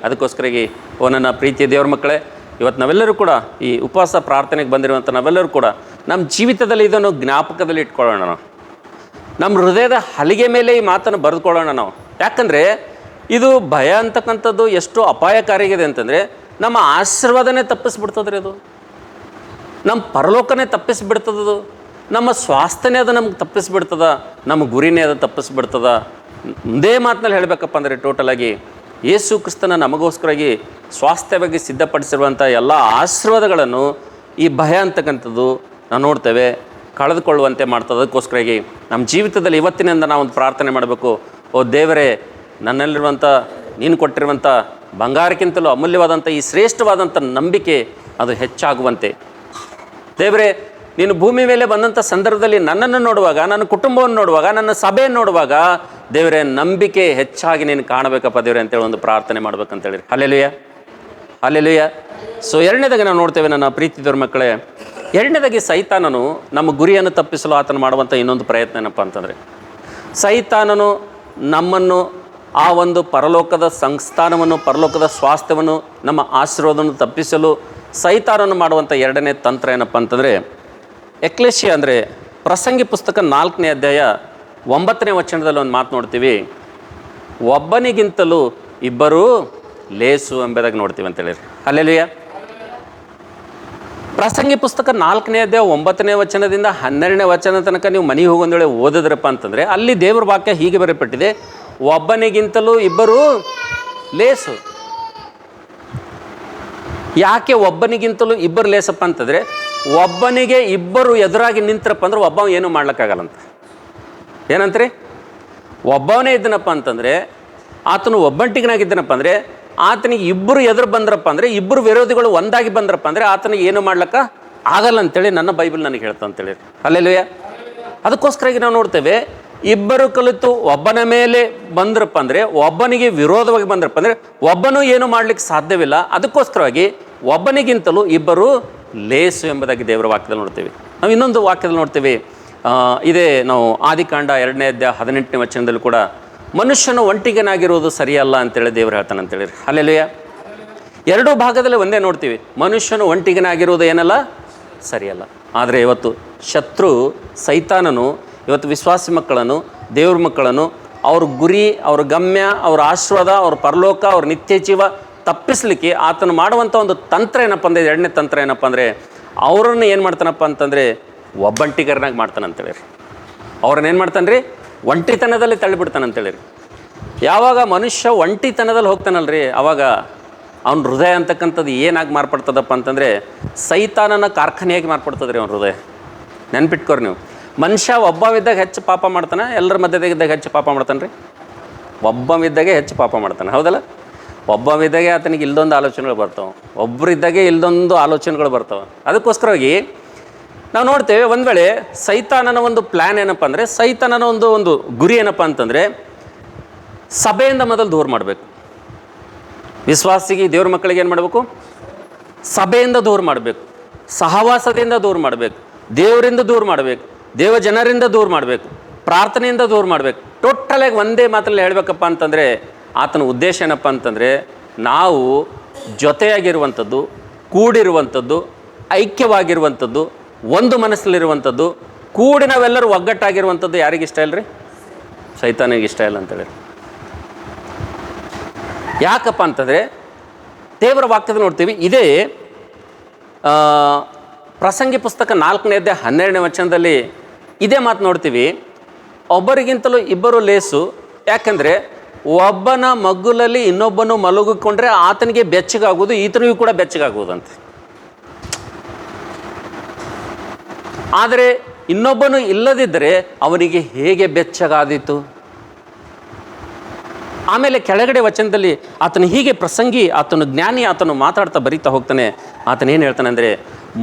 ಅದಕ್ಕೋಸ್ಕರ ಈ ಓ ನನ್ನ ಪ್ರೀತಿಯ ದೇವ್ರ ಮಕ್ಕಳೇ, ಇವತ್ತು ನಾವೆಲ್ಲರೂ ಕೂಡ ಈ ಉಪವಾಸ ಪ್ರಾರ್ಥನೆಗೆ ಬಂದಿರುವಂಥ ನಾವೆಲ್ಲರೂ ಕೂಡ ನಮ್ಮ ಜೀವಿತದಲ್ಲಿ ಇದನ್ನು ಜ್ಞಾಪಕದಲ್ಲಿ ಇಟ್ಕೊಳ್ಳೋಣ ನಾವು. ನಮ್ಮ ಹೃದಯದ ಹಲಿಗೆ ಮೇಲೆ ಈ ಮಾತನ್ನು ಬರೆದುಕೊಳ್ಳೋಣ ನಾವು. ಯಾಕಂದರೆ ಇದು ಭಯ ಅಂತಕ್ಕಂಥದ್ದು ಎಷ್ಟು ಅಪಾಯಕಾರಿಯಾಗಿದೆ ಅಂತಂದರೆ, ನಮ್ಮ ಆಶೀರ್ವಾದನೇ ತಪ್ಪಿಸ್ಬಿಡ್ತದ್ರಿ ಅದು. ನಮ್ಮ ಪರಲೋಕನೇ ತಪ್ಪಿಸ್ಬಿಡ್ತದದು ನಮ್ಮ ಸ್ವಾಸ್ಥ್ಯನೇ ಅದು ನಮ್ಗೆ ತಪ್ಪಿಸ್ಬಿಡ್ತದ. ನಮ್ಮ ಗುರಿನೇ ಅದು ತಪ್ಪಿಸ್ಬಿಡ್ತದ. ಒಂದೇ ಮಾತಿನಲ್ಲಿ ಹೇಳಬೇಕಪ್ಪ ಅಂದರೆ ಟೋಟಲಾಗಿ ಯೇಸು ಕ್ರಿಸ್ತನ ನಮಗೋಸ್ಕರಾಗಿ ಸ್ವಾಸ್ಥ್ಯವಾಗಿ ಸಿದ್ಧಪಡಿಸಿರುವಂಥ ಎಲ್ಲ ಆಶೀರ್ವಾದಗಳನ್ನು ಈ ಭಯ ಅಂತಕ್ಕಂಥದ್ದು ನಾವು ನೋಡ್ತೇವೆ, ಕಳೆದುಕೊಳ್ಳುವಂತೆ ಮಾಡ್ತದೆ. ಅದಕ್ಕೋಸ್ಕರಾಗಿ ನಮ್ಮ ಜೀವಿತದಲ್ಲಿ ಇವತ್ತಿನಿಂದ ನಾವು ಒಂದು ಪ್ರಾರ್ಥನೆ ಮಾಡಬೇಕು. ಓ ದೇವರೇ, ನನ್ನಲ್ಲಿರುವಂಥ, ನೀನು ಕೊಟ್ಟಿರುವಂಥ ಬಂಗಾರಕ್ಕಿಂತಲೂ ಅಮೂಲ್ಯವಾದಂಥ ಈ ಶ್ರೇಷ್ಠವಾದಂಥ ನಂಬಿಕೆ ಅದು ಹೆಚ್ಚಾಗುವಂತೆ. ದೇವರೇ, ನೀನು ಭೂಮಿ ಮೇಲೆ ಬಂದಂಥ ಸಂದರ್ಭದಲ್ಲಿ ನನ್ನನ್ನು ನೋಡುವಾಗ, ನನ್ನ ಕುಟುಂಬವನ್ನು ನೋಡುವಾಗ, ನನ್ನ ಸಭೆಯನ್ನು ನೋಡುವಾಗ ದೇವರೇ, ನಂಬಿಕೆ ಹೆಚ್ಚಾಗಿ ನೀನು ಕಾಣಬೇಕಪ್ಪ ದೇವ್ರೆ ಅಂತೇಳಿ ಒಂದು ಪ್ರಾರ್ಥನೆ ಮಾಡ್ಬೇಕಂತೇಳಿ ಅಲ್ಲೆಲುಯ್ಯ ಅಲ್ಲೆಲುಯ್ಯ ಸೊ ಎರಡನೇದಾಗಿ ನಾವು ನೋಡ್ತೇವೆ ನನ್ನ ಪ್ರೀತಿದವ್ರ ಮಕ್ಕಳೇ, ಎರಡನೇದಾಗಿ ಸೈತಾನನು ನಮ್ಮ ಗುರಿಯನ್ನು ತಪ್ಪಿಸಲು ಆತನು ಮಾಡುವಂಥ ಇನ್ನೊಂದು ಪ್ರಯತ್ನ ಏನಪ್ಪ ಅಂತಂದರೆ, ಸೈತಾನನು ನಮ್ಮನ್ನು ಆ ಒಂದು ಪರಲೋಕದ ಸಂಸ್ಥಾನವನ್ನು, ಪರಲೋಕದ ಸ್ವಾಸ್ಥ್ಯವನ್ನು, ನಮ್ಮ ಆಶೀರ್ವಾದವನ್ನು ತಪ್ಪಿಸಲು ಸೈತಾನನು ಮಾಡುವಂಥ ಎರಡನೇ ತಂತ್ರ ಏನಪ್ಪ ಅಂತಂದರೆ ಎಕ್ಲೇಶಿಯ ಅಂದರೆ ಪ್ರಸಂಗಿ ಪುಸ್ತಕ ನಾಲ್ಕನೇ ಅಧ್ಯಾಯ ಒಂಬತ್ತನೇ ವಚನದಲ್ಲಿ ಒಂದು ಮಾತು ನೋಡ್ತೀವಿ. ಒಬ್ಬನಿಗಿಂತಲೂ ಇಬ್ಬರು ಲೇಸು ಎಂಬುದಾಗಿ ನೋಡ್ತೀವಿ ಅಂತೇಳಿ. ಅಲ್ಲೆಲ್ಲಿಯ ಪ್ರಸಂಗಿ ಪುಸ್ತಕ ನಾಲ್ಕನೇ ಅಧ್ಯಾಯ ಒಂಬತ್ತನೇ ವಚನದಿಂದ ಹನ್ನೆರಡನೇ ವಚನ ತನಕ ನೀವು ಮನೆಗೆ ಹೋಗೊಂದೇಳೆ ಓದಿದ್ರಪ್ಪ ಅಂತಂದರೆ, ಅಲ್ಲಿ ದೇವ್ರ ವಾಕ್ಯ ಹೀಗೆ ಬರೆಯಪಟ್ಟಿದೆ ಒಬ್ಬನಿಗಿಂತಲೂ ಇಬ್ಬರು ಲೇಸು. ಯಾಕೆ ಒಬ್ಬನಿಗಿಂತಲೂ ಇಬ್ಬರು ಲೇಸಪ್ಪ ಅಂತಂದರೆ, ಒಬ್ಬನಿಗೆ ಇಬ್ಬರು ಎದುರಾಗಿ ನಿಂತ್ರಪ್ಪ ಅಂದ್ರೆ ಒಬ್ಬ ಏನೂ ಮಾಡ್ಲಿಕ್ಕಾಗಲ್ಲಂತ ಏನಂತ್ರಿ? ಒಬ್ಬವನೇ ಇದ್ದನಪ್ಪ ಅಂತಂದರೆ, ಆತನು ಒಬ್ಬಂಟಿಗನಾಗಿದ್ದನಪ್ಪ ಅಂದರೆ, ಆತನಿಗೆ ಇಬ್ಬರು ಎದುರು ಬಂದ್ರಪ್ಪ ಅಂದರೆ, ಇಬ್ಬರು ವಿರೋಧಿಗಳು ಒಂದಾಗಿ ಬಂದ್ರಪ್ಪ ಅಂದರೆ ಆತನ ಏನು ಮಾಡ್ಲಿಕ್ಕೆ? ಆಗಲ್ಲ ಅಂತೇಳಿ ನನ್ನ ಬೈಬಲ್ ನನಗೆ ಹೇಳ್ತ ಅಂತೇಳಿ. ಅಲ್ಲೆಲ್ಲುಯ್ಯ ಅದಕ್ಕೋಸ್ಕರಾಗಿ ನಾವು ನೋಡ್ತೇವೆ, ಇಬ್ಬರು ಕಲಿತು ಒಬ್ಬನ ಮೇಲೆ ಬಂದ್ರಪ್ಪ ಅಂದರೆ, ಒಬ್ಬನಿಗೆ ವಿರೋಧವಾಗಿ ಬಂದ್ರಪ್ಪ ಅಂದರೆ, ಒಬ್ಬನು ಏನು ಮಾಡ್ಲಿಕ್ಕೆ ಸಾಧ್ಯವಿಲ್ಲ. ಅದಕ್ಕೋಸ್ಕರವಾಗಿ ಒಬ್ಬನಿಗಿಂತಲೂ ಇಬ್ಬರು ಲೇಸು ಎಂಬುದಾಗಿ ದೇವರ ವಾಕ್ಯದಲ್ಲಿ ನೋಡ್ತೇವೆ. ನಾವು ಇನ್ನೊಂದು ವಾಕ್ಯದಲ್ಲಿ ನೋಡ್ತೀವಿ ಇದೇ ನಾವು ಆದಿಕಾಂಡ ಎರಡನೇ ಅಧ್ಯಾಯ ಹದಿನೆಂಟನೇ ವಚನದಲ್ಲಿ ಕೂಡ ಮನುಷ್ಯನು ಒಂಟಿಗನಾಗಿರುವುದು ಸರಿಯಲ್ಲ ಅಂತೇಳಿ ದೇವರು ಹೇಳ್ತಾನೆ ಅಂತೇಳಿ ಅಲ್ಲೆಲ್ಲಯ್ಯ ಎರಡೂ ಭಾಗದಲ್ಲಿ ಒಂದೇ ನೋಡ್ತೀವಿ. ಮನುಷ್ಯನು ಒಂಟಿಗನಾಗಿರುವುದು ಏನಲ್ಲ? ಸರಿಯಲ್ಲ. ಆದರೆ ಇವತ್ತು ಶತ್ರು, ಸೈತಾನನು, ಇವತ್ತು ವಿಶ್ವಾಸಿ ಮಕ್ಕಳನ್ನು ದೇವ್ರ ಮಕ್ಕಳನ್ನು ಅವ್ರ ಗುರಿ, ಅವ್ರ ಗಮ್ಯ, ಅವ್ರ ಆಶೀರ್ವಾದ ಅವ್ರ ಪರಲೋಕ, ಅವ್ರ ನಿತ್ಯ ಜೀವ ತಪ್ಪಿಸ್ಲಿಕ್ಕೆ ಆತನು ಮಾಡುವಂಥ ಒಂದು ತಂತ್ರ ಏನಪ್ಪ ಅಂದರೆ, ಎರಡನೇ ತಂತ್ರ ಏನಪ್ಪ ಅಂದರೆ, ಅವರನ್ನು ಏನು ಮಾಡ್ತಾನಪ್ಪ ಅಂತಂದರೆ ಒಬ್ಬಂಟಿಗರನಾಗಿ ಮಾಡ್ತಾನೆ ಅಂತೇಳಿ ಅವ್ರನ್ನ ಏನು ಮಾಡ್ತಾನೆ ರೀ ಒಂಟಿತನದಲ್ಲಿ ತಳ್ಳಿಬಿಡ್ತಾನೆ ಅಂತೇಳಿ ರೀ. ಯಾವಾಗ ಮನುಷ್ಯ ಒಂಟಿತನದಲ್ಲಿ ಹೋಗ್ತಾನಲ್ರಿ, ಅವಾಗ ಅವನ ಹೃದಯ ಅಂತಕ್ಕಂಥದ್ದು ಏನಾಗಿ ಮಾರ್ಪಡ್ತದಪ್ಪ ಅಂತಂದರೆ, ಸೈತಾನನ ಕಾರ್ಖಾನೆಯಾಗಿ ಮಾರ್ಪಡ್ತದೆ ರೀ ಅವನ ಹೃದಯ. ನೆನ್ಪಿಟ್ಕೋರಿ ನೀವು. ಮನುಷ್ಯ ಒಬ್ಬವಿದ್ದಾಗ ಹೆಚ್ಚು ಪಾಪ ಮಾಡ್ತಾನೆ, ಎಲ್ಲರ ಮಧ್ಯದಾಗಿದ್ದಾಗ ಹೆಚ್ಚು ಪಾಪ ಮಾಡ್ತಾನೆ ರೀ ಒಬ್ಬವಿದ್ದಾಗೆ ಹೆಚ್ಚು ಪಾಪ ಮಾಡ್ತಾನೆ, ಹೌದಲ್ಲ? ಒಬ್ಬವಿದ್ದಾಗೆ ಆತನಿಗೆ ಇಲ್ದೊಂದು ಆಲೋಚನೆಗಳು ಬರ್ತಾವೆ. ಒಬ್ಬರಿದ್ದಾಗೆ ಇಲ್ಲದೊಂದು ಆಲೋಚನೆಗಳು ಬರ್ತಾವೆ. ಅದಕ್ಕೋಸ್ಕರವಾಗಿ ನಾವು ನೋಡ್ತೇವೆ ಒಂದು ವೇಳೆ ಸೈತಾನನ ಒಂದು ಪ್ಲ್ಯಾನ್ ಏನಪ್ಪ ಅಂದರೆ, ಸೈತಾನನ ಒಂದು ಒಂದು ಗುರಿ ಏನಪ್ಪ ಅಂತಂದರೆ, ಸಭೆಯಿಂದ ಮೊದಲು ದೂರ ಮಾಡಬೇಕು. ವಿಶ್ವಾಸಿಗೆ ದೇವ್ರ ಮಕ್ಕಳಿಗೆ ಏನು ಮಾಡಬೇಕು? ಸಭೆಯಿಂದ ದೂರ ಮಾಡಬೇಕು. ಸಹವಾಸದಿಂದ ದೂರ ಮಾಡಬೇಕು. ದೇವರಿಂದ ದೂರ ಮಾಡಬೇಕು. ದೇವ ಜನರಿಂದ ದೂರ ಮಾಡಬೇಕು. ಪ್ರಾರ್ಥನೆಯಿಂದ ದೂರ ಮಾಡಬೇಕು. ಟೋಟಲಾಗಿ ಒಂದೇ ಮಾತಲ್ಲಿ ಹೇಳಬೇಕಪ್ಪ ಅಂತಂದರೆ, ಆತನ ಉದ್ದೇಶ ಏನಪ್ಪ ಅಂತಂದರೆ, ನಾವು ಜೊತೆಯಾಗಿರುವಂಥದ್ದು, ಕೂಡಿರುವಂಥದ್ದು, ಐಕ್ಯವಾಗಿರುವಂಥದ್ದು ಒಂದು ಮನಸ್ಸಲ್ಲಿರುವಂಥದ್ದು, ಕೂಡಿ ನಾವೆಲ್ಲರೂ ಒಗ್ಗಟ್ಟಾಗಿರುವಂಥದ್ದು ಯಾರಿಗೆ ಇಷ್ಟ ಇಲ್ಲ ರೀ ಸೈತಾನಿಗೆ ಇಷ್ಟ ಇಲ್ಲ ಅಂತೇಳಿ ಯಾಕಪ್ಪ ಅಂತಂದರೆ, ದೇವರ ವಾಕ್ಯದ ನೋಡ್ತೀವಿ, ಇದೇ ಪ್ರಸಂಗಿ ಪುಸ್ತಕ ನಾಲ್ಕನೇ ಅಧ್ಯಾಯ ಹನ್ನೆರಡನೇ ವಚನದಲ್ಲಿ ಇದೇ ಮಾತು ನೋಡ್ತೀವಿ, ಒಬ್ಬರಿಗಿಂತಲೂ ಇಬ್ಬರು ಲೇಸು, ಯಾಕಂದರೆ ಒಬ್ಬನ ಮಗ್ಗುಲಲ್ಲಿ ಇನ್ನೊಬ್ಬನು ಮಲಗಿಕೊಂಡ್ರೆ ಆತನಿಗೆ ಬೆಚ್ಚಗಾಗುವುದು, ಈತನಿಗೂ ಕೂಡ ಬೆಚ್ಚಗಾಗುವುದಂತೆ. ಆದರೆ ಇನ್ನೊಬ್ಬನು ಇಲ್ಲದಿದ್ದರೆ ಅವನಿಗೆ ಹೇಗೆ ಬೆಚ್ಚಗಾದೀತು? ಆಮೇಲೆ ಕೆಳಗಡೆ ವಚನದಲ್ಲಿ ಆತನು ಹೀಗೆ ಪ್ರಸಂಗಿ, ಆತನು ಜ್ಞಾನಿ, ಆತನು ಮಾತಾಡ್ತಾ ಬರೀತಾ ಹೋಗ್ತಾನೆ. ಆತನ ಏನು ಹೇಳ್ತಾನೆ ಅಂದರೆ,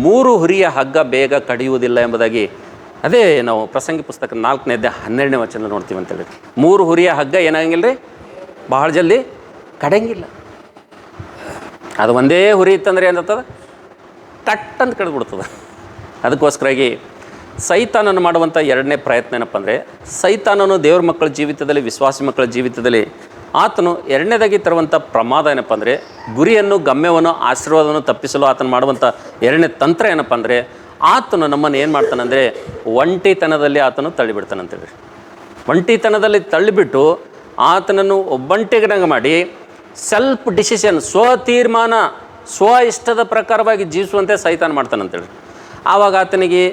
ಮೂರು ಹುರಿಯ ಹಗ್ಗ ಬೇಗ ಕಡಿಯುವುದಿಲ್ಲ ಎಂಬುದಾಗಿ. ಅದೇ ನಾವು ಪ್ರಸಂಗಿ ಪುಸ್ತಕ ನಾಲ್ಕನೇ ಅಧ್ಯಾಯ ಹನ್ನೆರಡನೇ ವಚನ ನೋಡ್ತೀವಿ ಅಂತೇಳಿ ಮೂರು ಹುರಿಯ ಹಗ್ಗ ಏನಾಗಂಗಿಲ್ಲ ರೀ ಭಾಳ ಜಲ್ದಿ ಕಡೆಯಂಗಿಲ್ಲ ಅದು ಒಂದೇ ಹುರಿ ಇತ್ತಂದ್ರೆ ಏನಾಗ್ತದೆ ಟಟ್ ಅಂತ ಅದಕ್ಕೋಸ್ಕರಾಗಿ ಸೈತಾನನ್ನು ಮಾಡುವಂಥ ಎರಡನೇ ಪ್ರಯತ್ನ ಏನಪ್ಪ ಅಂದರೆ, ಸೈತಾನನು ದೇವ್ರ ಮಕ್ಕಳ ಜೀವಿತದಲ್ಲಿ, ವಿಶ್ವಾಸಿ ಮಕ್ಕಳ ಜೀವಿತದಲ್ಲಿ ಆತನು ಎರಡನೇದಾಗಿ ತರುವಂಥ ಪ್ರಮಾದ ಏನಪ್ಪ ಅಂದರೆ, ಗುರಿಯನ್ನು, ಗಮ್ಯವನ್ನು, ಆಶೀರ್ವಾದವನ್ನು ತಪ್ಪಿಸಲು ಆತನು ಮಾಡುವಂಥ ಎರಡನೇ ತಂತ್ರ ಏನಪ್ಪ ಅಂದರೆ, ಆತನು ನಮ್ಮನ್ನು ಏನು ಮಾಡ್ತಾನಂದರೆ ಒಂಟಿತನದಲ್ಲಿ ಆತನು ತಳ್ಳಿಬಿಡ್ತಾನಂತೇಳಿ ಒಂಟಿತನದಲ್ಲಿ ತಳ್ಳಿಬಿಟ್ಟು ಆತನನ್ನು ಒಬ್ಬಂಟಿಗಡಂಗೆ ಮಾಡಿ ಸೆಲ್ಫ್ ಡಿಸಿಷನ್ ಸ್ವ ತೀರ್ಮಾನ ಸ್ವ ಇಷ್ಟದ ಪ್ರಕಾರವಾಗಿ ಜೀವಿಸುವಂತೆ ಸೈತಾನ ಮಾಡ್ತಾನಂತೇಳಿ ಆವಾಗ ಆತನಿಗೆ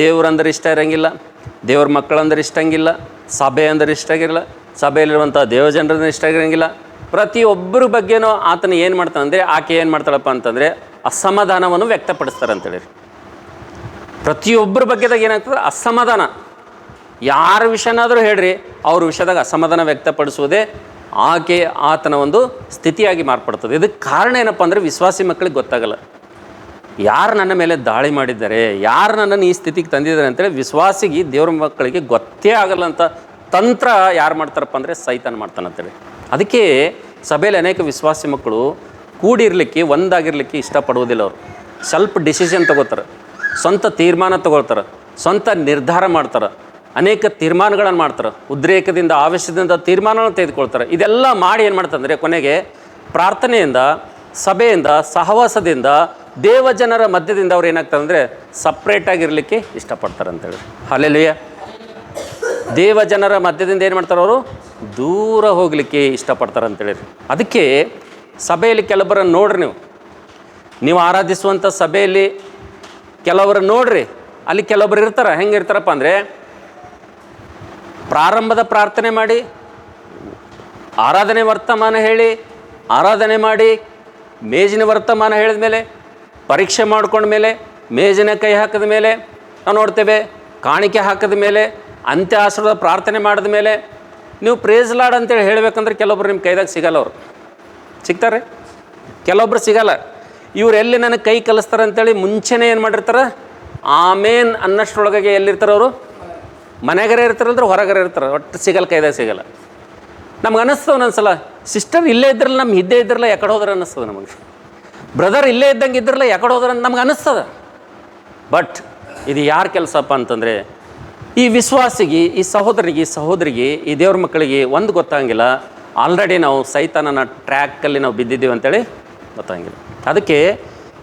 ದೇವ್ರಂದ್ರೆ ಇಷ್ಟ ಇರಂಗಿಲ್ಲ, ದೇವ್ರ ಮಕ್ಕಳಂದ್ರೆ ಇಷ್ಟ ಹಂಗಿಲ್ಲ ಸಭೆ ಅಂದ್ರೆ ಇಷ್ಟ ಆಗಿರಲ್ಲ, ಸಭೆಯಲ್ಲಿರುವಂಥ ದೇವಜನರನ್ನ ಇಷ್ಟ ಆಗಿರಂಗಿಲ್ಲ. ಪ್ರತಿಯೊಬ್ಬರ ಬಗ್ಗೆನೂ ಆತನ ಏನು ಮಾಡ್ತಾನೆ ಅಂದರೆ, ಆಕೆ ಏನು ಮಾಡ್ತಾಳಪ್ಪ ಅಂತಂದರೆ ಅಸಮಾಧಾನವನ್ನು ವ್ಯಕ್ತಪಡಿಸ್ತಾರೆ ಅಂತೇಳಿ ಪ್ರತಿಯೊಬ್ಬರ ಬಗ್ಗೆದಾಗ ಏನಾಗ್ತದೆ? ಅಸಮಾಧಾನ. ಯಾರ ವಿಷಯನಾದರೂ ಹೇಳ್ರಿ, ಅವ್ರ ವಿಷಯದಾಗ ಅಸಮಾಧಾನ ವ್ಯಕ್ತಪಡಿಸುವುದೇ ಆಕೆ, ಆತನ ಒಂದು ಸ್ಥಿತಿಯಾಗಿ ಮಾರ್ಪಡ್ತದೆ. ಇದಕ್ಕೆ ಕಾರಣ ಏನಪ್ಪ ಅಂದರೆ, ವಿಶ್ವಾಸಿ ಮಕ್ಕಳಿಗೆ ಗೊತ್ತಾಗಲ್ಲ. ಯಾರು ನನ್ನ ಮೇಲೆ ದಾಳಿ ಮಾಡಿದ್ದಾರೆ, ಯಾರು ನನ್ನನ್ನು ಈ ಸ್ಥಿತಿಗೆ ತಂದಿದ್ದಾರೆ ಅಂತೇಳಿ ವಿಶ್ವಾಸಿಗೆ ದೇವ್ರ ಮಕ್ಕಳಿಗೆ ಗೊತ್ತೇ ಆಗಲ್ಲ ಅಂತ ತಂತ್ರ ಯಾರು ಮಾಡ್ತಾರಪ್ಪ ಅಂದರೆ ಸೈತಾನ ಮಾಡ್ತಾನಂತೇಳಿ ಅದಕ್ಕೆ ಸಭೆಯಲ್ಲಿ ಅನೇಕ ವಿಶ್ವಾಸಿ ಮಕ್ಕಳು ಕೂಡಿರಲಿಕ್ಕೆ, ಒಂದಾಗಿರ್ಲಿಕ್ಕೆ ಇಷ್ಟಪಡುವುದಿಲ್ಲ ಅವರು. ಸ್ವಲ್ಪ ಡಿಸಿಷನ್ ತಗೋತಾರೆ, ಸ್ವಂತ ತೀರ್ಮಾನ ತಗೊಳ್ತಾರೆ, ಸ್ವಂತ ನಿರ್ಧಾರ ಮಾಡ್ತಾರೆ, ಅನೇಕ ತೀರ್ಮಾನಗಳನ್ನು ಮಾಡ್ತಾರೆ. ಉದ್ರೇಕದಿಂದ, ಆವೇಶದಿಂದ ತೀರ್ಮಾನಗಳನ್ನು ತೆಗೆದುಕೊಳ್ತಾರೆ. ಇದೆಲ್ಲ ಮಾಡಿ ಏನು ಮಾಡ್ತಂದರೆ ಕೊನೆಗೆ ಪ್ರಾರ್ಥನೆಯಿಂದ ಸಭೆಯಿಂದ, ಸಹವಾಸದಿಂದ, ದೇವಜನರ ಮಧ್ಯದಿಂದ ಅವ್ರು ಏನಾಗ್ತಾರೆ ಅಂದರೆ ಸಪ್ರೇಟಾಗಿರಲಿಕ್ಕೆ ಇಷ್ಟಪಡ್ತಾರೆ ಅಂತೇಳಿ ದೇವ ದೇವಜನರ ಮಧ್ಯದಿಂದ ಏನು ಮಾಡ್ತಾರೆ ಅವರು? ದೂರ ಹೋಗಲಿಕ್ಕೆ ಇಷ್ಟಪಡ್ತಾರೆ ಅಂತೇಳಿ ಅದಕ್ಕೆ ಸಭೆಯಲ್ಲಿ ಕೆಲವರನ್ನು ನೋಡ್ರಿ ನೀವು. ನೀವು ಆರಾಧಿಸುವಂಥ ಸಭೆಯಲ್ಲಿ ಕೆಲವರು ನೋಡ್ರಿ. ಅಲ್ಲಿ ಕೆಲವೊಬ್ರು ಇರ್ತಾರೆ. ಹೆಂಗೆ ಇರ್ತಾರಪ್ಪ ಅಂದರೆ ಪ್ರಾರಂಭದ ಪ್ರಾರ್ಥನೆ ಮಾಡಿ, ಆರಾಧನೆ ವರ್ತಮಾನ ಹೇಳಿ, ಆರಾಧನೆ ಮಾಡಿ ಮೇಜಿನ ವರ್ತಮಾನ ಹೇಳಿದ ಮೇಲೆ, ಪರೀಕ್ಷೆ ಮಾಡ್ಕೊಂಡ ಮೇಲೆ, ಮೇಜಿನ ಕೈ ಹಾಕಿದ ಮೇಲೆ ನಾವು ನೋಡ್ತೇವೆ, ಕಾಣಿಕೆ ಹಾಕಿದ ಮೇಲೆ ಅಂತ್ಯ ಆಶ್ರದ ಪ್ರಾರ್ಥನೆ ಮಾಡಿದ ಮೇಲೆ, ನೀವು ಪ್ರೇಸ್ ಲಾಡ್ ಅಂತೇಳಿ ಹೇಳಬೇಕಂದ್ರೆ ಕೆಲವೊಬ್ರು ನಿಮ್ಮ ಕೈದಾಗ ಸಿಗಲ್ಲ ಅವರು. ಸಿಗ್ತಾರೆ? ಕೆಲವೊಬ್ರು ಸಿಗಲ್ಲ. ಇವ್ರು ಎಲ್ಲಿ ನನಗೆ ಕೈ ಕಲಿಸ್ತಾರೆ ಅಂತೇಳಿ ಮುಂಚೆನೇ ಏನು ಮಾಡಿರ್ತಾರೆ? ಆಮೇನ್ ಅನ್ನಷ್ಟರೊಳಗೆ ಎಲ್ಲಿರ್ತಾರೆ ಅವರು? ಮನ್ಯಾಗೆ ಇರ್ತಾರೆ ಅಂದ್ರೆ ಹೊರಗರೆ ಇರ್ತಾರೆ. ಒಟ್ಟು ಸಿಗಲ್ಲ, ಕೈದಾಗ ಸಿಗಲ್ಲ. ನಮ್ಗೆ ಅನ್ನಿಸ್ತದೆ ಒಂದೊಂದ್ಸಲ ಸಿಸ್ಟರ್ ಇಲ್ಲೇ ಇದ್ರಲ್ಲ ನಮ್ಮ ಇದ್ದೇ ಇದ್ರಲ್ಲ ಯಾಕಡೆ ಹೋದ್ರೆ ಅನ್ನಿಸ್ತದೆ ನಮಗೆ. ಬ್ರದರ್ ಇಲ್ಲೇ ಇದ್ದಂಗೆ ಇದ್ರಲ್ಲ ಯಾಕಡೆ ಹೋದ್ರೆ ನಮ್ಗೆ ಅನ್ನಿಸ್ತದೆ. ಬಟ್ ಇದು ಯಾರ ಕೆಲಸಪ್ಪ ಅಂತಂದರೆ, ಈ ವಿಶ್ವಾಸಿಗೆ, ಈ ಸಹೋದರಿಗೆ ಸಹೋದರಿಗೆ, ಈ ದೇವ್ರ ಮಕ್ಕಳಿಗೆ ಒಂದು ಗೊತ್ತಾಗಿಲ್ಲ. ಆಲ್ರೆಡಿ ನಾವು ಸೈತಾನನ ಟ್ರ್ಯಾಕಲ್ಲಿ ನಾವು ಬಿದ್ದಿದ್ದೀವಿ ಅಂತೇಳಿ ಗೊತ್ತಾಗಿಲ್ಲ. ಅದಕ್ಕೆ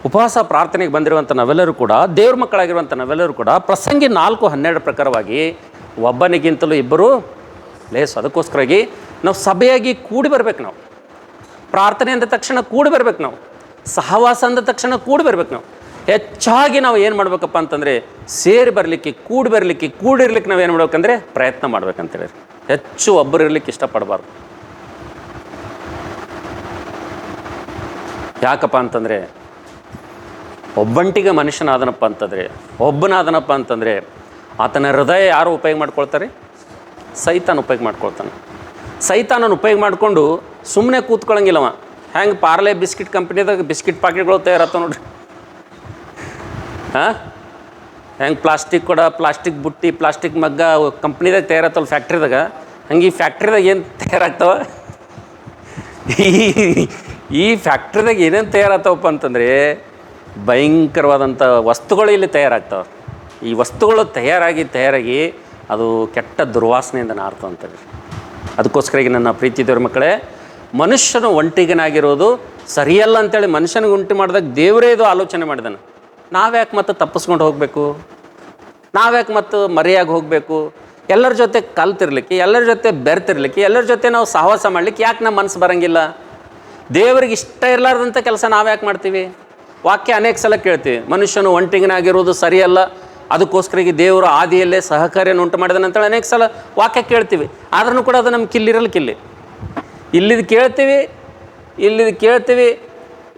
ಉಪವಾಸ ಪ್ರಾರ್ಥನೆಗೆ ಬಂದಿರುವಂಥ ನಾವೆಲ್ಲರೂ ಕೂಡ, ದೇವ್ರ ಮಕ್ಕಳಾಗಿರುವಂಥ ನಾವೆಲ್ಲರೂ ಕೂಡ, ಪ್ರಸಂಗಿ ನಾಲ್ಕು ಹನ್ನೆರಡು ಪ್ರಕಾರವಾಗಿ ಒಬ್ಬನಿಗಿಂತಲೂ ಇಬ್ಬರು ಲೇಸ್. ಅದಕ್ಕೋಸ್ಕರಾಗಿ ನಾವು ಸಭೆಯಾಗಿ ಕೂಡಿ ಬರ್ಬೇಕು ನಾವು. ಪ್ರಾರ್ಥನೆ ಅಂದ ತಕ್ಷಣ ಕೂಡಿ ಬರ್ಬೇಕು ನಾವು. ಸಹವಾಸ ಅಂದ ತಕ್ಷಣ ಕೂಡಿ ಬರ್ಬೇಕು ನಾವು. ಹೆಚ್ಚಾಗಿ ನಾವು ಏನು ಮಾಡ್ಬೇಕಪ್ಪ ಅಂತಂದರೆ ಸೇರಿ ಬರಲಿಕ್ಕೆ, ಕೂಡಿ ಬರಲಿಕ್ಕೆ ಕೂಡಿರ್ಲಿಕ್ಕೆ ನಾವು ಏನು ಮಾಡ್ಬೇಕಂದ್ರೆ ಪ್ರಯತ್ನ ಮಾಡ್ಬೇಕಂತೇಳಿ ಹೆಚ್ಚು ಒಬ್ಬರು ಇರಲಿಕ್ಕೆ ಇಷ್ಟಪಡಬಾರ್ದು. ಯಾಕಪ್ಪ ಅಂತಂದರೆ ಒಬ್ಬಂಟಿಗೆ ಮನುಷ್ಯನಾದನಪ್ಪ ಅಂತಂದರೆ, ಒಬ್ಬನಾದನಪ್ಪ ಅಂತಂದರೆ ಆತನ ಹೃದಯ ಯಾರು ಉಪಯೋಗ ಮಾಡ್ಕೊಳ್ತಾರೆ? ಸೈತಾನ ಉಪಯೋಗ ಮಾಡ್ಕೊಳ್ತಾನೆ. ಸೈತಾನನ ಉಪಯೋಗ ಮಾಡಿಕೊಂಡು ಸುಮ್ಮನೆ ಕೂತ್ಕೊಳ್ಳಂಗಿಲ್ಲವ ಹೆಂಗೆ ಪಾರ್ಲೆ ಬಿಸ್ಕಿಟ್ ಕಂಪ್ನಿದಾಗ ಬಿಸ್ಕಿಟ್ ಪಾಕೆಟ್ಗಳು ತಯಾರತ್ತ ನೋಡ್ರಿ. ಹಾಂ? ಹೆಂಗೆ ಪ್ಲಾಸ್ಟಿಕ್ ಕೊಡ, ಪ್ಲಾಸ್ಟಿಕ್ ಬುಟ್ಟಿ, ಪ್ಲಾಸ್ಟಿಕ್ ಮಗ್ಗ ಕಂಪ್ನಿದಾಗ ತಯಾರತ್ತಲ್ಲ ಫ್ಯಾಕ್ಟ್ರಿದಾಗ. ಹಂಗೆ ಈ ಫ್ಯಾಕ್ಟ್ರಿದಾಗ ಏನು ತಯಾರಾಗ್ತಾವ? ಈ ಫ್ಯಾಕ್ಟ್ರಿದಾಗ ಏನೇನು ತಯಾರಾಗ್ತಾವಪ್ಪ ಅಂತಂದರೆ ಭಯಂಕರವಾದಂಥ ವಸ್ತುಗಳು ಇಲ್ಲಿ ತಯಾರಾಗ್ತಾವೆ. ಈ ವಸ್ತುಗಳು ತಯಾರಾಗಿ ತಯಾರಾಗಿ ಅದು ಕೆಟ್ಟ ದುರ್ವಾಸನೆಯಿಂದ ಅಂತ ಅಂತೇಳಿ ಅದಕ್ಕೋಸ್ಕರ ಈಗ ನನ್ನ ಪ್ರೀತಿ ದೇವ್ರ ಮಕ್ಕಳೇ, ಮನುಷ್ಯನು ಒಂಟಿಗನಾಗಿರೋದು ಸರಿಯಲ್ಲ ಅಂತೇಳಿ ಮನುಷ್ಯನಿಗೆ ಉಂಟು ಮಾಡಿದಾಗ ದೇವರೇ ಇದು ಆಲೋಚನೆ ಮಾಡಿದಾನೆ. ನಾವ್ಯಾಕೆ ಮತ್ತೆ ತಪ್ಪಿಸ್ಕೊಂಡು ಹೋಗಬೇಕು? ನಾವ್ಯಾಕೆ ಮತ್ತು ಮರೆಯಾಗಿ ಹೋಗಬೇಕು? ಎಲ್ಲರ ಜೊತೆ ಕಲ್ತಿರ್ಲಿಕ್ಕೆ, ಎಲ್ಲರ ಜೊತೆ ಬೆರ್ತಿರ್ಲಿಕ್ಕೆ, ಎಲ್ಲರ ಜೊತೆ ನಾವು ಸಹವಾಸ ಮಾಡ್ಲಿಕ್ಕೆ ಯಾಕೆ ನಮ್ಮ ಮನಸ್ಸು ಬರಂಗಿಲ್ಲ? ದೇವರಿಗೆ ಇಷ್ಟ ಇರಲಾರ್ದಂಥ ಕೆಲಸ ನಾವ್ಯಾಕೆ ಮಾಡ್ತೀವಿ? ವಾಕ್ಯ ಅನೇಕ ಸಲ ಕೇಳ್ತೀವಿ, ಮನುಷ್ಯನು ಒಂಟಿಗನಾಗಿರೋದು ಸರಿಯಲ್ಲ ಅದಕ್ಕೋಸ್ಕರ ಈ ದೇವರು ಆದಿಯಲ್ಲೇ ಸಹಕಾರಿಯನ್ನು ಉಂಟು ಮಾಡಿದಾನೆ ಅಂತೇಳಿ ಅನೇಕ ಸಲ ವಾಕ್ಯ ಕೇಳ್ತೀವಿ. ಆದ್ರೂ ಕೂಡ ಅದು ನಮ್ಮ ಕಿಲ್ಲಿರಲ್ಲ ಕಿಲ್ಲಿ. ಇಲ್ಲಿದು ಕೇಳ್ತೀವಿ ಇಲ್ಲಿದು ಕೇಳ್ತೀವಿ,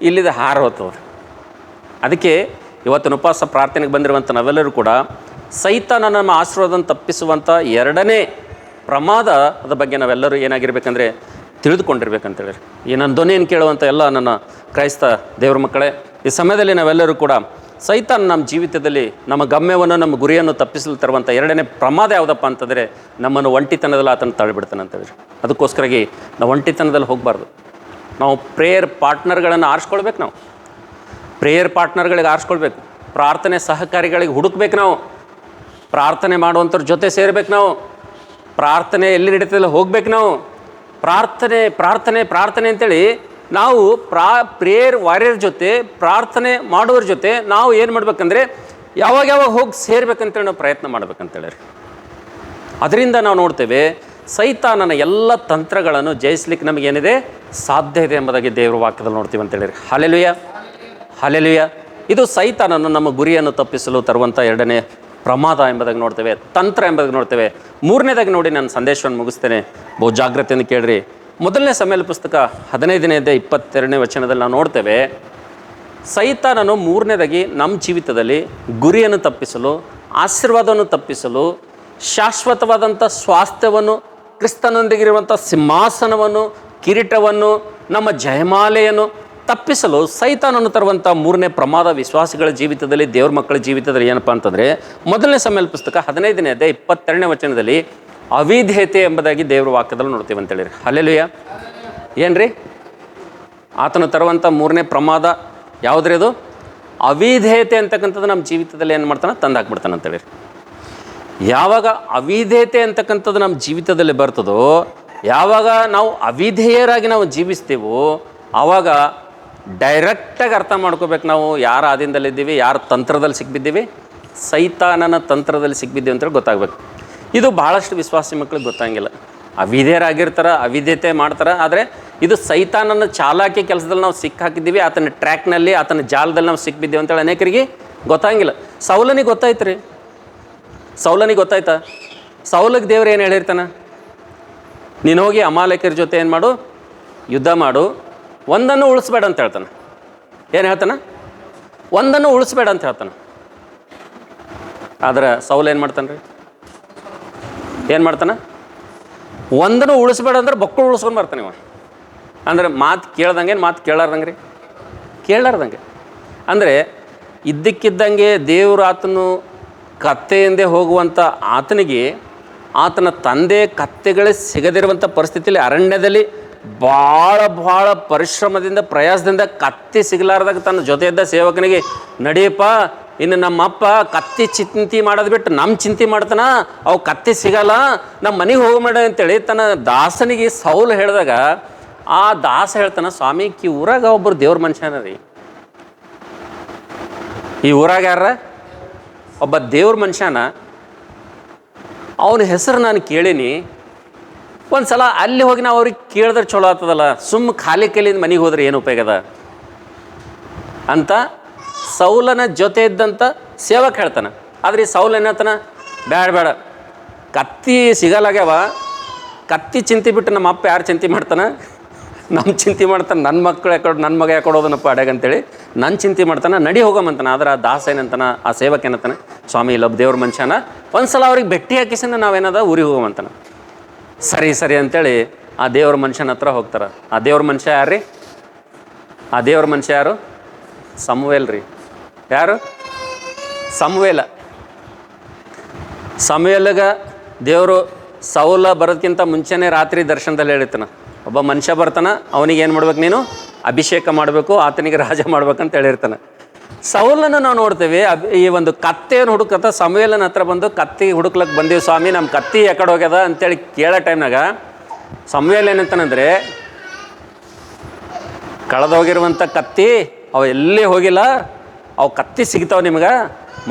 ಇಲ್ಲಿದು ಹಾರ ಹೋಗ್ತದೆ ಅದಕ್ಕೆ ಇವತ್ತಿನ ಉಪವಾಸ ಪ್ರಾರ್ಥನೆಗೆ ಬಂದಿರುವಂಥ ನಾವೆಲ್ಲರೂ ಕೂಡ ಸೈತಾನ ನಮ್ಮ ಆಶೀರ್ವಾದನ ತಪ್ಪಿಸುವಂಥ ಎರಡನೇ ಪ್ರಮಾದ ಪ್ರಮಾದದ ಬಗ್ಗೆ ನಾವೆಲ್ಲರೂ ಏನಾಗಿರ್ಬೇಕಂದ್ರೆ ತಿಳಿದುಕೊಂಡಿರ್ಬೇಕಂತೇಳಿ. ಈ ನನ್ನ ಧ್ವನಿಯನ್ನು ಕೇಳುವಂಥ ಎಲ್ಲ ನನ್ನ ಕ್ರೈಸ್ತ ದೇವ್ರ ಮಕ್ಕಳೇ, ಈ ಸಮಯದಲ್ಲಿ ನಾವೆಲ್ಲರೂ ಕೂಡ ಸೈತಾನ ನಮ್ಮ ಜೀವಿತದಲ್ಲಿ ನಮ್ಮ ಗಮ್ಯವನ್ನು, ನಮ್ಮ ಗುರಿಯನ್ನು ತಪ್ಪಿಸಲು ತರುವಂಥ ಎರಡನೇ ಪ್ರಮಾದ ಯಾವುದಪ್ಪ ಅಂತಂದರೆ ನಮ್ಮನ್ನು ಒಂಟಿತನದಲ್ಲಿ ಆತನ ತಳ್ಳಿಬಿಡ್ತಾನೆ ಅಂತೇಳಿ ಅದಕ್ಕೋಸ್ಕರಾಗಿ ನಾವು ಒಂಟಿತನದಲ್ಲಿ ಹೋಗಬಾರ್ದು. ನಾವು ಪ್ರೇಯರ್ ಪಾರ್ಟ್ನರ್ಗಳನ್ನು ಆರಿಸ್ಕೊಳ್ಬೇಕು ನಾವು. ಪ್ರೇಯರ್ ಪಾರ್ಟ್ನರ್ಗಳಿಗೆ ಆರಿಸ್ಕೊಳ್ಬೇಕು. ಪ್ರಾರ್ಥನೆ ಸಹಕಾರಿಗಳಿಗೆ ಹುಡುಕ್ಬೇಕು ನಾವು. ಪ್ರಾರ್ಥನೆ ಮಾಡುವಂಥವ್ರ ಜೊತೆ ಸೇರ್ಬೇಕು ನಾವು. ಪ್ರಾರ್ಥನೆ ಎಲ್ಲಿ ನಡೀತದಲ್ಲ ಹೋಗ್ಬೇಕು ನಾವು. ಪ್ರಾರ್ಥನೆ ಪ್ರಾರ್ಥನೆ ಪ್ರಾರ್ಥನೆ ಅಂತೇಳಿ ನಾವು ಪ್ರಾ ಪ್ರೇಯರ್ ವಾರಿಯರ್ ಜೊತೆ, ಪ್ರಾರ್ಥನೆ ಮಾಡೋರ ಜೊತೆ ನಾವು ಏನು ಮಾಡ್ಬೇಕಂದ್ರೆ ಯಾವಾಗ ಯಾವಾಗ ಹೋಗಿ ಸೇರ್ಬೇಕಂತೇಳಿ ನಾವು ಪ್ರಯತ್ನ ಮಾಡ್ಬೇಕಂತೇಳಿ ಅದರಿಂದ ನಾವು ನೋಡ್ತೇವೆ, ಸೈತಾನನ ಎಲ್ಲ ತಂತ್ರಗಳನ್ನು ಜಯಿಸ್ಲಿಕ್ಕೆ ನಮಗೇನಿದೆ? ಸಾಧ್ಯ ಇದೆ ಎಂಬುದಾಗಿ ದೇವರ ವಾಕ್ಯದಲ್ಲಿ ನೋಡ್ತೀವಿ ಅಂತೇಳಿ ಹಲೆಲುಯ ಹಲೆಲುಯ ಇದು ಸೈತಾನನ್ನು ನಮ್ಮ ಗುರಿಯನ್ನು ತಪ್ಪಿಸಲು ತರುವಂಥ ಎರಡನೇ ಪ್ರಮಾದ ಎಂಬುದಾಗಿ ನೋಡ್ತೇವೆ, ತಂತ್ರ ಎಂಬುದಾಗಿ ನೋಡ್ತೇವೆ. ಮೂರನೇದಾಗಿ ನೋಡಿ ನಾನು ಸಂದೇಶವನ್ನು ಮುಗಿಸ್ತೇನೆ. ಬಹು ಜಾಗ್ರತೆಯನ್ನು ಕೇಳ್ರಿ. ಮೊದಲನೇ ಸಮೇಲ ಪುಸ್ತಕ ಹದಿನೈದನೇದೇ ಇಪ್ಪತ್ತೆರಡನೇ ವಚನದಲ್ಲಿ ನಾವು ನೋಡ್ತೇವೆ, ಸೈತಾನನು ಮೂರನೇದಾಗಿ ನಮ್ಮ ಜೀವಿತದಲ್ಲಿ ಗುರಿಯನ್ನು ತಪ್ಪಿಸಲು, ಆಶೀರ್ವಾದವನ್ನು ತಪ್ಪಿಸಲು, ಶಾಶ್ವತವಾದಂಥ ಸ್ವಾಸ್ಥ್ಯವನ್ನು, ಕ್ರಿಸ್ತನೊಂದಿಗಿರುವಂಥ ಸಿಂಹಾಸನವನ್ನು, ಕಿರೀಟವನ್ನು, ನಮ್ಮ ಜಯಮಾಲೆಯನ್ನು ತಪ್ಪಿಸಲು ಸೈತಾನನ್ನು ತರುವಂಥ ಮೂರನೇ ಪ್ರಮಾದ ವಿಶ್ವಾಸಿಗಳ ಜೀವಿತದಲ್ಲಿ, ದೇವ್ರ ಮಕ್ಕಳ ಜೀವಿತದಲ್ಲಿ ಏನಪ್ಪ ಅಂತಂದರೆ, ಮೊದಲನೇ ಸಮೇಲ ಪುಸ್ತಕ ಹದಿನೈದನೇ ಅದೇ ಇಪ್ಪತ್ತೆರಡನೇ ವಚನದಲ್ಲಿ ಅವಿಧೇಯತೆ ಎಂಬುದಾಗಿ ದೇವರ ವಾಕ್ಯದಲ್ಲಿ ನೋಡ್ತೀವಿ ಅಂತೇಳಿರಿ. ಅಲ್ಲೆಲುಯ್ಯ ಏನ್ರಿ? ಆತನು ತರುವಂಥ ಮೂರನೇ ಪ್ರಮಾದ ಯಾವುದ್ರಿ ಅದು? ಅವಿಧೇಯತೆ ಅಂತಕ್ಕಂಥದ್ದು ನಮ್ಮ ಜೀವಿತದಲ್ಲಿ ಏನು ಮಾಡ್ತಾನೆ? ತಂದು ಹಾಕ್ಬಿಡ್ತಾನೆ ಅಂತೇಳಿ ಯಾವಾಗ ಅವಿಧೇಯತೆ ಅಂತಕ್ಕಂಥದ್ದು ನಮ್ಮ ಜೀವಿತದಲ್ಲಿ ಬರ್ತದೋ, ಯಾವಾಗ ನಾವು ಅವಿಧೇಯರಾಗಿ ನಾವು ಜೀವಿಸ್ತೀವೋ ಆವಾಗ ಡೈರೆಕ್ಟಾಗಿ ಅರ್ಥ ಮಾಡ್ಕೋಬೇಕು ನಾವು ಯಾರ ಆದಿಂದಲ್ಲಿದ್ದೀವಿ ಯಾರ ತಂತ್ರದಲ್ಲಿ ಸಿಕ್ಬಿದ್ದೀವಿ, ಸೈತಾನನ ತಂತ್ರದಲ್ಲಿ ಸಿಕ್ಬಿದ್ದೀವಿ ಅಂತೇಳಿ ಗೊತ್ತಾಗಬೇಕು. ಇದು ಭಾಳಷ್ಟು ವಿಶ್ವಾಸಿ ಮಕ್ಳಿಗೆ ಗೊತ್ತಾಗಿಲ್ಲ. ಅವಿಧೇಯರಾಗಿರ್ತಾರೆ ಅವಿದ್ಯತೆ ಮಾಡ್ತಾರೆ, ಆದರೆ ಇದು ಸೈತಾನನ ಚಾಲಾಕಿ ಕೆಲಸದಲ್ಲಿ ನಾವು ಸಿಕ್ಕಾಕಿದ್ದೀವಿ ಆತನ ಟ್ರ್ಯಾಕ್ನಲ್ಲಿ, ಆತನ ಜಾಲದಲ್ಲಿ ನಾವು ಸಿಕ್ಕಿದ್ದೀವಿ ಅಂತೇಳಿ ಅನೇಕರಿಗೆ ಗೊತ್ತಾಗಿಲ್ಲ. ಸೌಲನಿಗೆ ಗೊತ್ತಾಯ್ತು ರೀ ಸೌಲನಿಗೆ ಗೊತ್ತಾಯ್ತಾ? ಸೌಲಗೆ ದೇವ್ರು ಏನು ಹೇಳಿರ್ತಾನೆ? ನೀನು ಹೋಗಿ ಅಮಾಲಕರ ಜೊತೆ ಏನು ಮಾಡು, ಯುದ್ಧ ಮಾಡು, ಒಂದನ್ನು ಉಳಿಸ್ಬೇಡ ಅಂತ ಹೇಳ್ತಾನೆ. ಏನು ಹೇಳ್ತಾನೆ? ಒಂದನ್ನು ಉಳಿಸ್ಬೇಡ ಅಂತ ಹೇಳ್ತಾನೆ. ಆದ್ರೆ ಸೌಲ ಏನು ಮಾಡ್ತಾನೆ ರೀ ಏನು ಮಾಡ್ತಾನೆ? ಒಂದನ್ನು ಉಳಿಸ್ಬೇಡ ಅಂದ್ರೆ ಬಕ್ಕಳು ಉಳಿಸ್ಕೊಂಡು ಬರ್ತಾನೆ ಇವ. ಅಂದ್ರೆ ಮಾತು ಕೇಳ್ದಂಗೆ ಮಾತು ಕೇಳಾರ್ದಂಗೆ ರೀ ಕೇಳಾರ್ದಂಗೆ. ಅಂದರೆ ಇದ್ದಕ್ಕಿದ್ದಂಗೆ ದೇವರು ಆತನು ಕತ್ತೆಯಿಂದೇ ಹೋಗುವಂಥ ಆತನಿಗೆ ಆತನ ತಂದೆ ಕತ್ತೆಗಳೇ ಸಿಗದಿರುವಂಥ ಪರಿಸ್ಥಿತಿಯಲ್ಲಿ ಅರಣ್ಯದಲ್ಲಿ ಭಾಳ ಭಾಳ ಪರಿಶ್ರಮದಿಂದ ಪ್ರಯಾಸದಿಂದ ಕತ್ತೆ ಸಿಗಲಾರ್ದಾಗ ತನ್ನ ಜೊತೆ ಇದ್ದ ಸೇವಕನಿಗೆ, ನಡಿಯಪ್ಪ ಇನ್ನು ನಮ್ಮಪ್ಪ ಕತ್ತಿ ಚಿಂತೆ ಮಾಡೋದು ಬಿಟ್ಟು ನಮ್ಮ ಚಿಂತೆ ಮಾಡ್ತಾನ, ಅವು ಕತ್ತಿ ಸಿಗಲ್ಲ ನಮ್ಮ ಮನೆಗೆ ಹೋಗಬೇಡ ಅಂತೇಳಿ ತನ್ನ ದಾಸನಿಗೆ ಸೌಲು ಹೇಳಿದಾಗ, ಆ ದಾಸ ಹೇಳ್ತಾನ, ಸ್ವಾಮಿ, ಕಿ ಊರಾಗ ಒಬ್ಬರು ದೇವ್ರ ಮನುಷ್ಯನ ರೀ. ಈ ಊರಾಗ ಯಾರ ಒಬ್ಬ ದೇವ್ರ ಮನುಷ್ಯನ. ಅವನ ಹೆಸರು ನಾನು ಕೇಳೀನಿ. ಒಂದು ಸಲ ಅಲ್ಲಿ ಹೋಗಿ ನಾವು ಅವ್ರಿಗೆ ಕೇಳಿದ್ರೆ ಚಲೋ ಆಗ್ತದಲ್ಲ ಸುಮ್ಮ ಖಾಲಿ ಕೈಲಿಂದ ಮನೆಗೆ ಹೋದ್ರೆ ಏನು ಉಪಯೋಗದ ಅಂತ ಸೌಲನ ಜೊತೆ ಇದ್ದಂಥ ಸೇವಕ ಹೇಳ್ತಾನೆ. ಆದ್ರೆ ಈ ಸೌಲ್ ಏನತ್ತಾನ ಬೇಡ ಬೇಡ ಕತ್ತಿ ಸಿಗಲಾಗ್ಯಾವ. ಕತ್ತಿ ಚಿಂತೆ ಬಿಟ್ಟು ನಮ್ಮ ಅಪ್ಪ ಯಾರು ಚಿಂತೆ ಮಾಡ್ತಾನೆ? ನಮ್ಮ ಚಿಂತೆ ಮಾಡ್ತಾನೆ ನನ್ನ ಮಕ್ಕಳು ಯಾಕೊಡು ನನ್ನ ಮಗ ಯಾಕೊಡೋದನಪ್ಪ ಅಡ್ಯಾಗ ಅಂತೇಳಿ ನನ್ನ ಚಿಂತೆ ಮಾಡ್ತಾನೆ, ನಡಿ ಹೋಗಮಂತಾನೆ ಆದ್ರೆ ಆ ದಾಸ ಏನಂತಾನೆ ಆ ಸೇವಕ ಏನಂತಾನೆ ಸ್ವಾಮಿ, ಇಲ್ಲೊಬ್ಬ ದೇವ್ರ ಮನುಷ್ಯನ ಒಂದು ಸಲ ಅವ್ರಿಗೆ ಭೇಟಿ ಹಾಕಿಸಿಂದ ನಾವೇನದ, ಊರಿಗೆ ಹೋಗಮಂತಾನೆ ಸರಿ ಸರಿ ಅಂತೇಳಿ ಆ ದೇವ್ರ ಮನುಷ್ಯನ ಹತ್ರ ಹೋಗ್ತಾರೆ. ಆ ದೇವ್ರ ಮನುಷ್ಯ ಯಾರು ರೀ ಆ ದೇವ್ರ ಮನುಷ್ಯ ಯಾರು? ಸಮವೇಲ್ ರೀ ಯಾರು? ಸಮವೇಲ. ಸಮವೇಲಗ ದೇವರು ಸೌಲ ಬರೋದಕ್ಕಿಂತ ಮುಂಚೆನೇ ರಾತ್ರಿ ದರ್ಶನದಲ್ಲಿ ಹೇಳಿರ್ತಾನೆ. ಒಬ್ಬ ಮನುಷ್ಯ ಬರ್ತಾನೆ, ಅವನಿಗೆ ಏನು ಮಾಡ್ಬೇಕು ನೀನು? ಅಭಿಷೇಕ ಮಾಡಬೇಕು, ಆತನಿಗೆ ರಾಜ ಮಾಡ್ಬೇಕಂತ ಹೇಳಿರ್ತಾನೆ. ಸೌಲನ್ನು ನಾವು ನೋಡ್ತೇವೆ ಈ ಒಂದು ಕತ್ತೆಯನ್ನು ಹುಡುಕತ್ತ, ಸಮವೇಲನ ಹತ್ರ ಬಂದು ಕತ್ತಿ ಹುಡುಕ್ಲಕ್ಕೆ ಬಂದೀವಿ ಸ್ವಾಮಿ ನಮ್ಮ ಕತ್ತಿ ಯಾಕಡೆ ಹೋಗ್ಯದ ಅಂತೇಳಿ ಕೇಳೋ ಟೈಮ್ನಾಗ ಸಮವೇಲ್ ಏನಂತಾನಂದ್ರೆ ಕಳೆದೋಗಿರುವಂಥ ಕತ್ತಿ ಅವ ಎಲ್ಲಿ ಹೋಗಿಲ್ಲ ಅವು ಕತ್ತಿ ಸಿಗ್ತಾವೆ ನಿಮ್ಗೆ.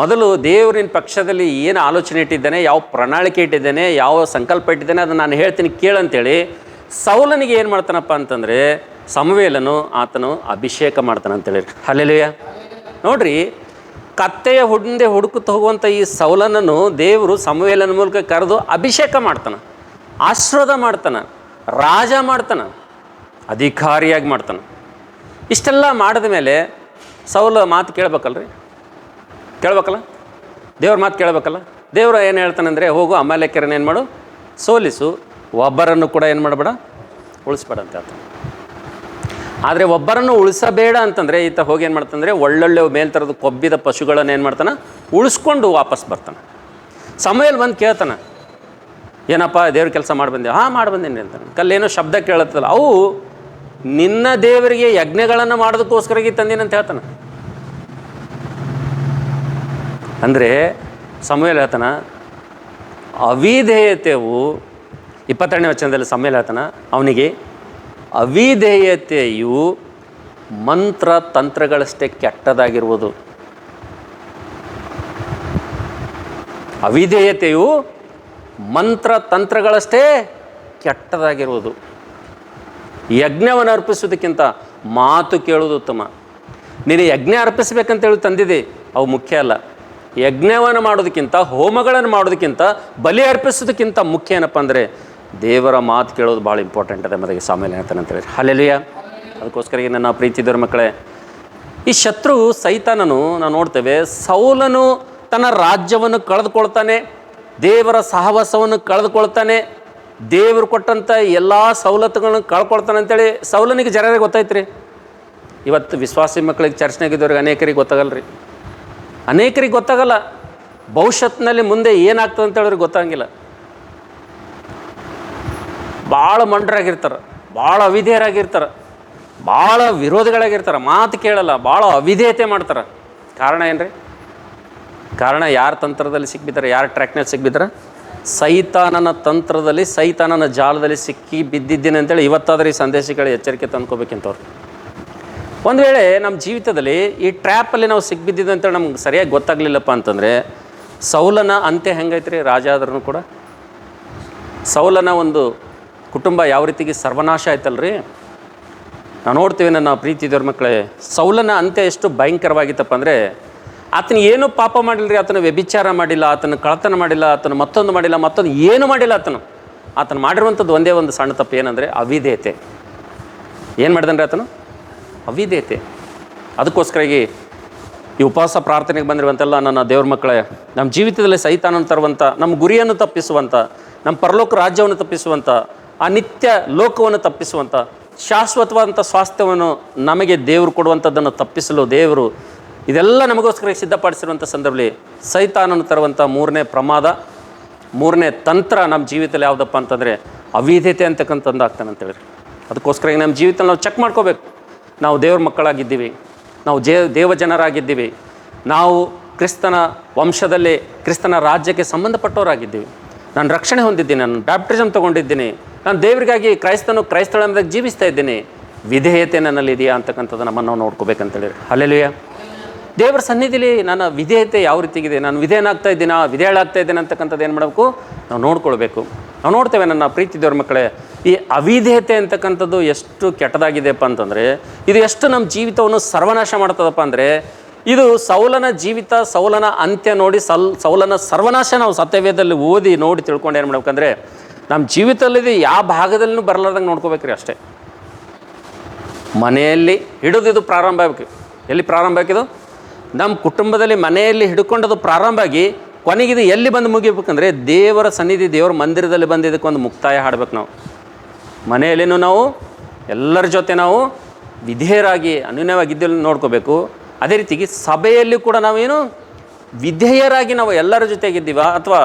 ಮೊದಲು ದೇವರಿನ ಪಕ್ಷದಲ್ಲಿ ಏನು ಆಲೋಚನೆ ಇಟ್ಟಿದ್ದಾನೆ, ಯಾವ ಪ್ರಣಾಳಿಕೆ ಇಟ್ಟಿದ್ದಾನೆ, ಯಾವ ಸಂಕಲ್ಪ ಇಟ್ಟಿದ್ದಾನೆ ಅದನ್ನು ನಾನು ಹೇಳ್ತೀನಿ ಕೇಳಂತೇಳಿ ಸೌಲನಿಗೆ ಏನು ಮಾಡ್ತಾನಪ್ಪ ಅಂತಂದರೆ ಸಮವೇಲನು ಆತನು ಅಭಿಷೇಕ ಮಾಡ್ತಾನೆ ಅಂತೇಳಿ. ಅಲ್ಲೆಲುಯ್ಯ ನೋಡ್ರಿ, ಕತ್ತೆಯ ಹುಂದೆ ಹುಡುಕುತ್ತಾ ಹೋಗುವಂಥ ಈ ಸೌಲನನ್ನು ದೇವರು ಸಮವೇಲನ ಮೂಲಕ ಕರೆದು ಅಭಿಷೇಕ ಮಾಡ್ತಾನೆ ಆಶ್ರದ ಮಾಡ್ತಾನೆ, ರಾಜ ಮಾಡ್ತಾನೆ, ಅಧಿಕಾರಿಯಾಗಿ ಮಾಡ್ತಾನೆ. ಇಷ್ಟೆಲ್ಲ ಮಾಡಿದ ಮೇಲೆ ಸೌಲ ಮಾತು ಕೇಳ್ಬೇಕಲ್ರಿ? ಕೇಳಬೇಕಲ್ಲ? ದೇವ್ರ ಮಾತು ಕೇಳಬೇಕಲ್ಲ? ದೇವ್ರು ಏನು ಹೇಳ್ತಾನಂದರೆ, ಹೋಗು ಅಮಾಲೇಕರನ್ನು ಏನು ಮಾಡು, ಸೋಲಿಸು. ಒಬ್ಬರನ್ನು ಕೂಡ ಏನು ಮಾಡಬೇಡ, ಉಳಿಸ್ಬೇಡ ಅಂತ ಹೇಳ್ತಾನೆ. ಆದರೆ ಒಬ್ಬರನ್ನು ಉಳಿಸಬೇಡ ಅಂತಂದರೆ, ಈತ ಹೋಗಿ ಏನು ಮಾಡ್ತಂದರೆ ಒಳ್ಳೊಳ್ಳೆ ಮೇಲ್ತರದ ಕೊಬ್ಬಿದ ಪಶುಗಳನ್ನು ಏನು ಮಾಡ್ತಾನೆ, ಉಳಿಸ್ಕೊಂಡು ವಾಪಸ್ ಬರ್ತಾನೆ. ಸಮಯಲ್ಲಿ ಬಂದು ಕೇಳ್ತಾನೆ, ಏನಪ್ಪ ದೇವ್ರ ಕೆಲಸ ಮಾಡಿ ಬಂದೆ ಹಾಂ ಮಾಡಿ ಬಂದೇನೆ ಅಂತಾನೆ. ಕಲ್ಲೇನೋ ಶಬ್ದ ಕೇಳತ್ತಲ್ಲ ಅವು ನಿನ್ನ ದೇವರಿಗೆ ಯಜ್ಞಗಳನ್ನು ಮಾಡೋದಕ್ಕೋಸ್ಕರಾಗಿ ತಂದೀನಿ ಅಂತ ಹೇಳ್ತಾನೆ. ಅಂದರೆ ಸಮಯಲ್ ಹೇಳ್ತಾನ ಅವಿಧೇಯತೆಯು ಇಪ್ಪತ್ತೆರಡನೇ ವಚನದಲ್ಲಿ ಸಮಯಲ್ ಹೇಳ್ತಾನ, ಅವನಿಗೆ ಅವಿಧೇಯತೆಯು ಮಂತ್ರ ತಂತ್ರಗಳಷ್ಟೇ ಕೆಟ್ಟದಾಗಿರುವುದು. ಅವಿಧೇಯತೆಯು ಮಂತ್ರ ತಂತ್ರಗಳಷ್ಟೇ ಕೆಟ್ಟದಾಗಿರುವುದು. ಯಜ್ಞವನ್ನು ಅರ್ಪಿಸೋದಕ್ಕಿಂತ ಮಾತು ಕೇಳೋದು ಉತ್ತಮ. ನೀನು ಯಜ್ಞ ಅರ್ಪಿಸ್ಬೇಕಂತೇಳಿ ತಂದಿದೆ, ಅವು ಮುಖ್ಯ ಅಲ್ಲ. ಯಜ್ಞವನ್ನು ಮಾಡೋದಕ್ಕಿಂತ ಹೋಮಗಳನ್ನು ಮಾಡೋದಕ್ಕಿಂತ ಬಲಿ ಅರ್ಪಿಸೋದಕ್ಕಿಂತ ಮುಖ್ಯ ಏನಪ್ಪ ಅಂದರೆ, ದೇವರ ಮಾತು ಕೇಳೋದು ಭಾಳ ಇಂಪಾರ್ಟೆಂಟ್ ಅದೇ ಮದುವೆ ಸಾಮೇಲೆ ಹೇಳ್ತಾನೆ ಅಂತೇಳಿ ಹಲೆಲುಯ್ಯ ಅದಕ್ಕೋಸ್ಕರ ನನ್ನ ಪ್ರೀತಿದವ್ರ ಮಕ್ಕಳೇ, ಈ ಶತ್ರು ಸೈತಾನನು, ನಾವು ನೋಡ್ತೇವೆ, ಸೌಲನು ತನ್ನ ರಾಜ್ಯವನ್ನು ಕಳೆದುಕೊಳ್ತಾನೆ, ದೇವರ ಸಹವಾಸವನ್ನು ಕಳೆದುಕೊಳ್ತಾನೆ ದೇವರು ಕೊಟ್ಟಂಥ ಎಲ್ಲ ಸವಲತ್ತುಗಳನ್ನು ಕಳ್ಕೊಳ್ತಾನೆ ಅಂತೇಳಿ ಸೌಲನಿಗೆ ಜನರಿಗೆ ಗೊತ್ತಾಯ್ತು ಇವತ್ತು ವಿಶ್ವಾಸಿ ಮಕ್ಕಳಿಗೆ ಚರ್ಚ್ನಾಗಿದ್ದವ್ರಿಗೆ ಅನೇಕರಿಗೆ ಗೊತ್ತಾಗಲ್ಲ ರೀ ಅನೇಕರಿಗೆ ಗೊತ್ತಾಗಲ್ಲ. ಭವಿಷ್ಯತ್ನಲ್ಲಿ ಮುಂದೆ ಏನಾಗ್ತದೆ ಅಂತ ಗೊತ್ತಾಗಿಲ್ಲ. ಭಾಳ ಮಂಡ್ರಾಗಿರ್ತಾರೆ ಭಾಳ ಅವಿಧೇಯರಾಗಿರ್ತಾರೆ ಭಾಳ ವಿರೋಧಿಗಳಾಗಿರ್ತಾರೆ. ಮಾತು ಕೇಳಲ್ಲ ಭಾಳ ಅವಿಧೇಯತೆ ಮಾಡ್ತಾರೆ. ಕಾರಣ ಏನು ರೀ ಕಾರಣ ಯಾರ ತಂತ್ರದಲ್ಲಿ ಸಿಕ್ಬಿದ್ದಾರೆ, ಯಾರ ಟ್ರ್ಯಾಕ್ನಲ್ಲಿ ಸಿಕ್ಬಿದ್ದಾರೆ ಸೈತಾನನ ತಂತ್ರದಲ್ಲಿ, ಸೈತಾನನ ಜಾಲದಲ್ಲಿ ಸಿಕ್ಕಿ ಬಿದ್ದಿದ್ದೀನಿ ಅಂತೇಳಿ ಇವತ್ತಾದರೂ ಈ ಸಂದೇಶಗಳ ಎಚ್ಚರಿಕೆ ತಂದ್ಕೋಬೇಕಂತವ್ರು. ಒಂದು ವೇಳೆ ನಮ್ಮ ಜೀವಿತದಲ್ಲಿ ಈ ಟ್ರ್ಯಾಪಲ್ಲಿ ನಾವು ಸಿಕ್ಬಿದ್ದಿದ್ದು ಅಂತೇಳಿ ನಮ್ಗೆ ಸರಿಯಾಗಿ ಗೊತ್ತಾಗಲಿಲ್ಲಪ್ಪ ಅಂತಂದರೆ, ಸೌಲನ ಅಂತ್ಯ ಹೆಂಗೈತ್ರಿ ರಾಜ ಆದ್ರೂ ಕೂಡ? ಸೌಲನ ಒಂದು ಕುಟುಂಬ ಯಾವ ರೀತಿಗೆ ಸರ್ವನಾಶ ಆಯ್ತಲ್ರಿ? ನಾವು ನೋಡ್ತೀವಿ ನನ್ನ ಪ್ರೀತಿ ಮಕ್ಕಳೇ, ಸೌಲನ ಅಂತ್ಯ ಎಷ್ಟು ಭಯಂಕರವಾಗಿತ್ತಪ್ಪ ಅಂದರೆ ಆತನ ಏನು ಪಾಪ ಮಾಡಿಲ್ಲ ರೀ ಆತನ ವ್ಯಭಿಚಾರ ಮಾಡಿಲ್ಲ, ಆತನ ಕಳತನ ಮಾಡಿಲ್ಲ, ಆತನ ಮತ್ತೊಂದು ಮಾಡಿಲ್ಲ, ಮತ್ತೊಂದು ಏನು ಮಾಡಿಲ್ಲ ಆತನು. ಆತನು ಮಾಡಿರುವಂಥದ್ದು ಒಂದೇ ಒಂದು ಸಣ್ಣ ತಪ್ಪು ಏನಂದರೆ ಅವಿದೇತೆ ಏನು ಮಾಡಿದನ್ರಿ ಆತನು? ಅವಿದೇತೆ ಅದಕ್ಕೋಸ್ಕರಾಗಿ ಈ ಉಪವಾಸ ಪ್ರಾರ್ಥನೆಗೆ ಬಂದಿರುವಂತೆಲ್ಲ ನನ್ನ ದೇವ್ರ ಮಕ್ಕಳೇ, ನಮ್ಮ ಜೀವಿತದಲ್ಲಿ ಸೈತಾನನ ತರುವಂಥ, ನಮ್ಮ ಗುರಿಯನ್ನು ತಪ್ಪಿಸುವಂಥ, ನಮ್ಮ ಪರಲೋಕ ರಾಜ್ಯವನ್ನು ತಪ್ಪಿಸುವಂಥ ಆ ನಿತ್ಯ ಲೋಕವನ್ನು ತಪ್ಪಿಸುವಂಥ, ಶಾಶ್ವತವಾದಂಥ ಸ್ವಾಸ್ಥ್ಯವನ್ನು ನಮಗೆ ದೇವರು ಕೊಡುವಂಥದ್ದನ್ನು ತಪ್ಪಿಸಲು ದೇವರು ಇದೆಲ್ಲ ನಮಗೋಸ್ಕರ ಸಿದ್ಧಪಡಿಸಿರುವಂಥ ಸಂದರ್ಭದಲ್ಲಿ ಸೈತಾನನ್ನು ತರುವಂಥ ಮೂರನೇ ಪ್ರಮಾದ, ಮೂರನೇ ತಂತ್ರ ನಮ್ಮ ಜೀವಿತದಲ್ಲಿ ಯಾವುದಪ್ಪ ಅಂತಂದರೆ ಅವಿಧೇಯತೆ ಅಂತಕ್ಕಂಥದ್ದು ಆಗ್ತಾನೆ ಅಂತೇಳಿ ಅದಕ್ಕೋಸ್ಕರ ನಮ್ಮ ಜೀವಿತ ನಾವು ಚೆಕ್ ಮಾಡ್ಕೋಬೇಕು. ನಾವು ದೇವ್ರ ಮಕ್ಕಳಾಗಿದ್ದೀವಿ, ನಾವು ಜೇ ದೇವ ಜನರಾಗಿದ್ದೀವಿ ನಾವು ಕ್ರಿಸ್ತನ ವಂಶದಲ್ಲಿ, ಕ್ರಿಸ್ತನ ರಾಜ್ಯಕ್ಕೆ ಸಂಬಂಧಪಟ್ಟವರಾಗಿದ್ದೀವಿ. ನಾನು ರಕ್ಷಣೆ ಹೊಂದಿದ್ದೀನಿ, ನಾನು ಬ್ಯಾಪ್ಟಿಸಮ್ ತೊಗೊಂಡಿದ್ದೀನಿ, ನಾನು ದೇವರಿಗಾಗಿ ಕ್ರೈಸ್ತನು ಕ್ರೈಸ್ತಳಂದಾಗ ಜೀವಿಸ್ತಾ ಇದ್ದೀನಿ. ವಿಧೇಯತೆ ನನ್ನಲ್ಲಿ ಇದೆಯಾ ಅಂತಕ್ಕಂಥದ್ದು ನಮ್ಮನ್ನು ನಾವು ನೋಡ್ಕೋಬೇಕಂತೇಳಿ ಅಲ್ಲೆಲುಯ್ಯ ದೇವರ ಸನ್ನಿಧಿಲಿ ನನ್ನ ವಿಧೇಯತೆ ಯಾವ ರೀತಿಗಿದೆ? ನಾನು ವಿಧೇಯನಾಗ್ತಾ ಇದ್ದೀನಾ? ವಿಧೇಯಳಾಗ್ತಾ ಇದ್ದೇನೆ ಅಂತಕ್ಕಂಥದ್ದು ಏನು ಮಾಡಬೇಕು? ನಾವು ನೋಡ್ಕೊಳ್ಬೇಕು. ನಾವು ನೋಡ್ತೇವೆ ನನ್ನ ಪ್ರೀತಿ ದೇವ್ರ ಮಕ್ಕಳೇ, ಈ ಅವಿಧೇಯತೆ ಅಂತಕ್ಕಂಥದ್ದು ಎಷ್ಟು ಕೆಟ್ಟದಾಗಿದೆಯಪ್ಪ ಅಂತಂದರೆ, ಇದು ಎಷ್ಟು ನಮ್ಮ ಜೀವಿತವನ್ನು ಸರ್ವನಾಶ ಮಾಡ್ತದಪ್ಪ ಅಂದರೆ, ಇದು ಸೌಲನ ಜೀವಿತ, ಸೌಲನ ಅಂತ್ಯ ನೋಡಿ ಸಲ್, ಸೌಲನ ಸರ್ವನಾಶ ನಾವು ಸತ್ಯವೇದಲ್ಲಿ ಓದಿ ನೋಡಿ ತಿಳ್ಕೊಂಡು ಏನು ಮಾಡ್ಬೇಕಂದ್ರೆ, ನಮ್ಮ ಜೀವಿತದಲ್ಲಿ ಯಾವ ಭಾಗದಲ್ಲೂ ಬರಲಾರ್ದಂಗೆ ನೋಡ್ಕೋಬೇಕ್ರಿ ಅಷ್ಟೇ. ಮನೆಯಲ್ಲಿ ಹಿಡಿದು ಇದು ಪ್ರಾರಂಭ ಆಗಬೇಕು. ಎಲ್ಲಿ ಪ್ರಾರಂಭ ಆಗಿದು ನಮ್ಮ ಕುಟುಂಬದಲ್ಲಿ ಮನೆಯಲ್ಲಿ ಹಿಡ್ಕೊಂಡದು ಪ್ರಾರಂಭ ಆಗಿ ಕೊನೆಗಿದು ಎಲ್ಲಿ ಬಂದು ಮುಗಿಬೇಕಂದ್ರೆ ದೇವರ ಸನ್ನಿಧಿ, ದೇವರ ಮಂದಿರದಲ್ಲಿ ಬಂದು ಇದಕ್ಕೊಂದು ಮುಕ್ತಾಯ ಹಾಡ್ಬೇಕು ನಾವು. ಮನೆಯಲ್ಲಿನೂ ನಾವು, ಎಲ್ಲರ ಜೊತೆ ನಾವು ವಿಧೇಯರಾಗಿ ಅನ್ಯೂನ್ಯವಾಗಿದ್ದಲ್ಲಿ ನೋಡ್ಕೋಬೇಕು. ಅದೇ ರೀತಿಗೆ ಸಭೆಯಲ್ಲಿ ಕೂಡ ನಾವೇನು ವಿಧೇಯರಾಗಿ ನಾವು ಎಲ್ಲರ ಜೊತೆಗಿದ್ದೀವ ಅಥವಾ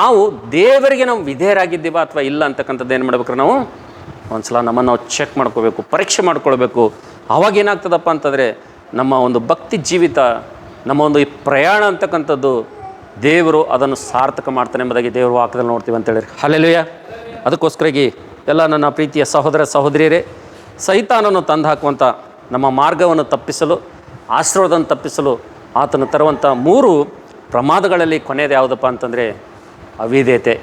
ನಾವು ದೇವರಿಗೆ ನಾವು ವಿಧೇಯರಾಗಿದ್ದೀವ ಅಥವಾ ಇಲ್ಲ ಅಂತಕ್ಕಂಥದ್ದು ಏನು ಮಾಡ್ಬೇಕ್ರೆ ನಾವು? ಒಂದ್ಸಲ ನಮ್ಮನ್ನು ನಾವು ಚೆಕ್ ಮಾಡ್ಕೋಬೇಕು, ಪರೀಕ್ಷೆ ಮಾಡ್ಕೊಳ್ಬೇಕು. ಅವಾಗ ಏನಾಗ್ತದಪ್ಪ ಅಂತಂದರೆ ನಮ್ಮ ಒಂದು ಭಕ್ತಿ ಜೀವಿತ, ನಮ್ಮ ಒಂದು ಈ ಪ್ರಯಾಣ ಅಂತಕ್ಕಂಥದ್ದು ದೇವರು ಅದನ್ನು ಸಾರ್ಥಕ ಮಾಡ್ತಾನೆ ಎಂಬುದಾಗಿ ದೇವರು ವಾಕ್ಯದಲ್ಲಿ ನೋಡ್ತೀವಿ ಅಂತೇಳಿ ಅಲ್ಲೆಲುಯ್ಯ ಅದಕ್ಕೋಸ್ಕರಾಗಿ ಎಲ್ಲ ನನ್ನ ಪ್ರೀತಿಯ ಸಹೋದರ ಸಹೋದರಿಯರೇ, ಸೈತಾನನ್ನು ತಂದು ಹಾಕುವಂಥ ನಮ್ಮ ಮಾರ್ಗವನ್ನು ತಪ್ಪಿಸಲು, ಆಶೀರ್ವಾದವನ್ನು ತಪ್ಪಿಸಲು ಆತನು ತರುವಂಥ ಮೂರು ಪ್ರಮಾದಗಳಲ್ಲಿ ಕೊನೆಯದು ಯಾವುದಪ್ಪ ಅಂತಂದರೆ ಅವಿಧೇಯತೆ.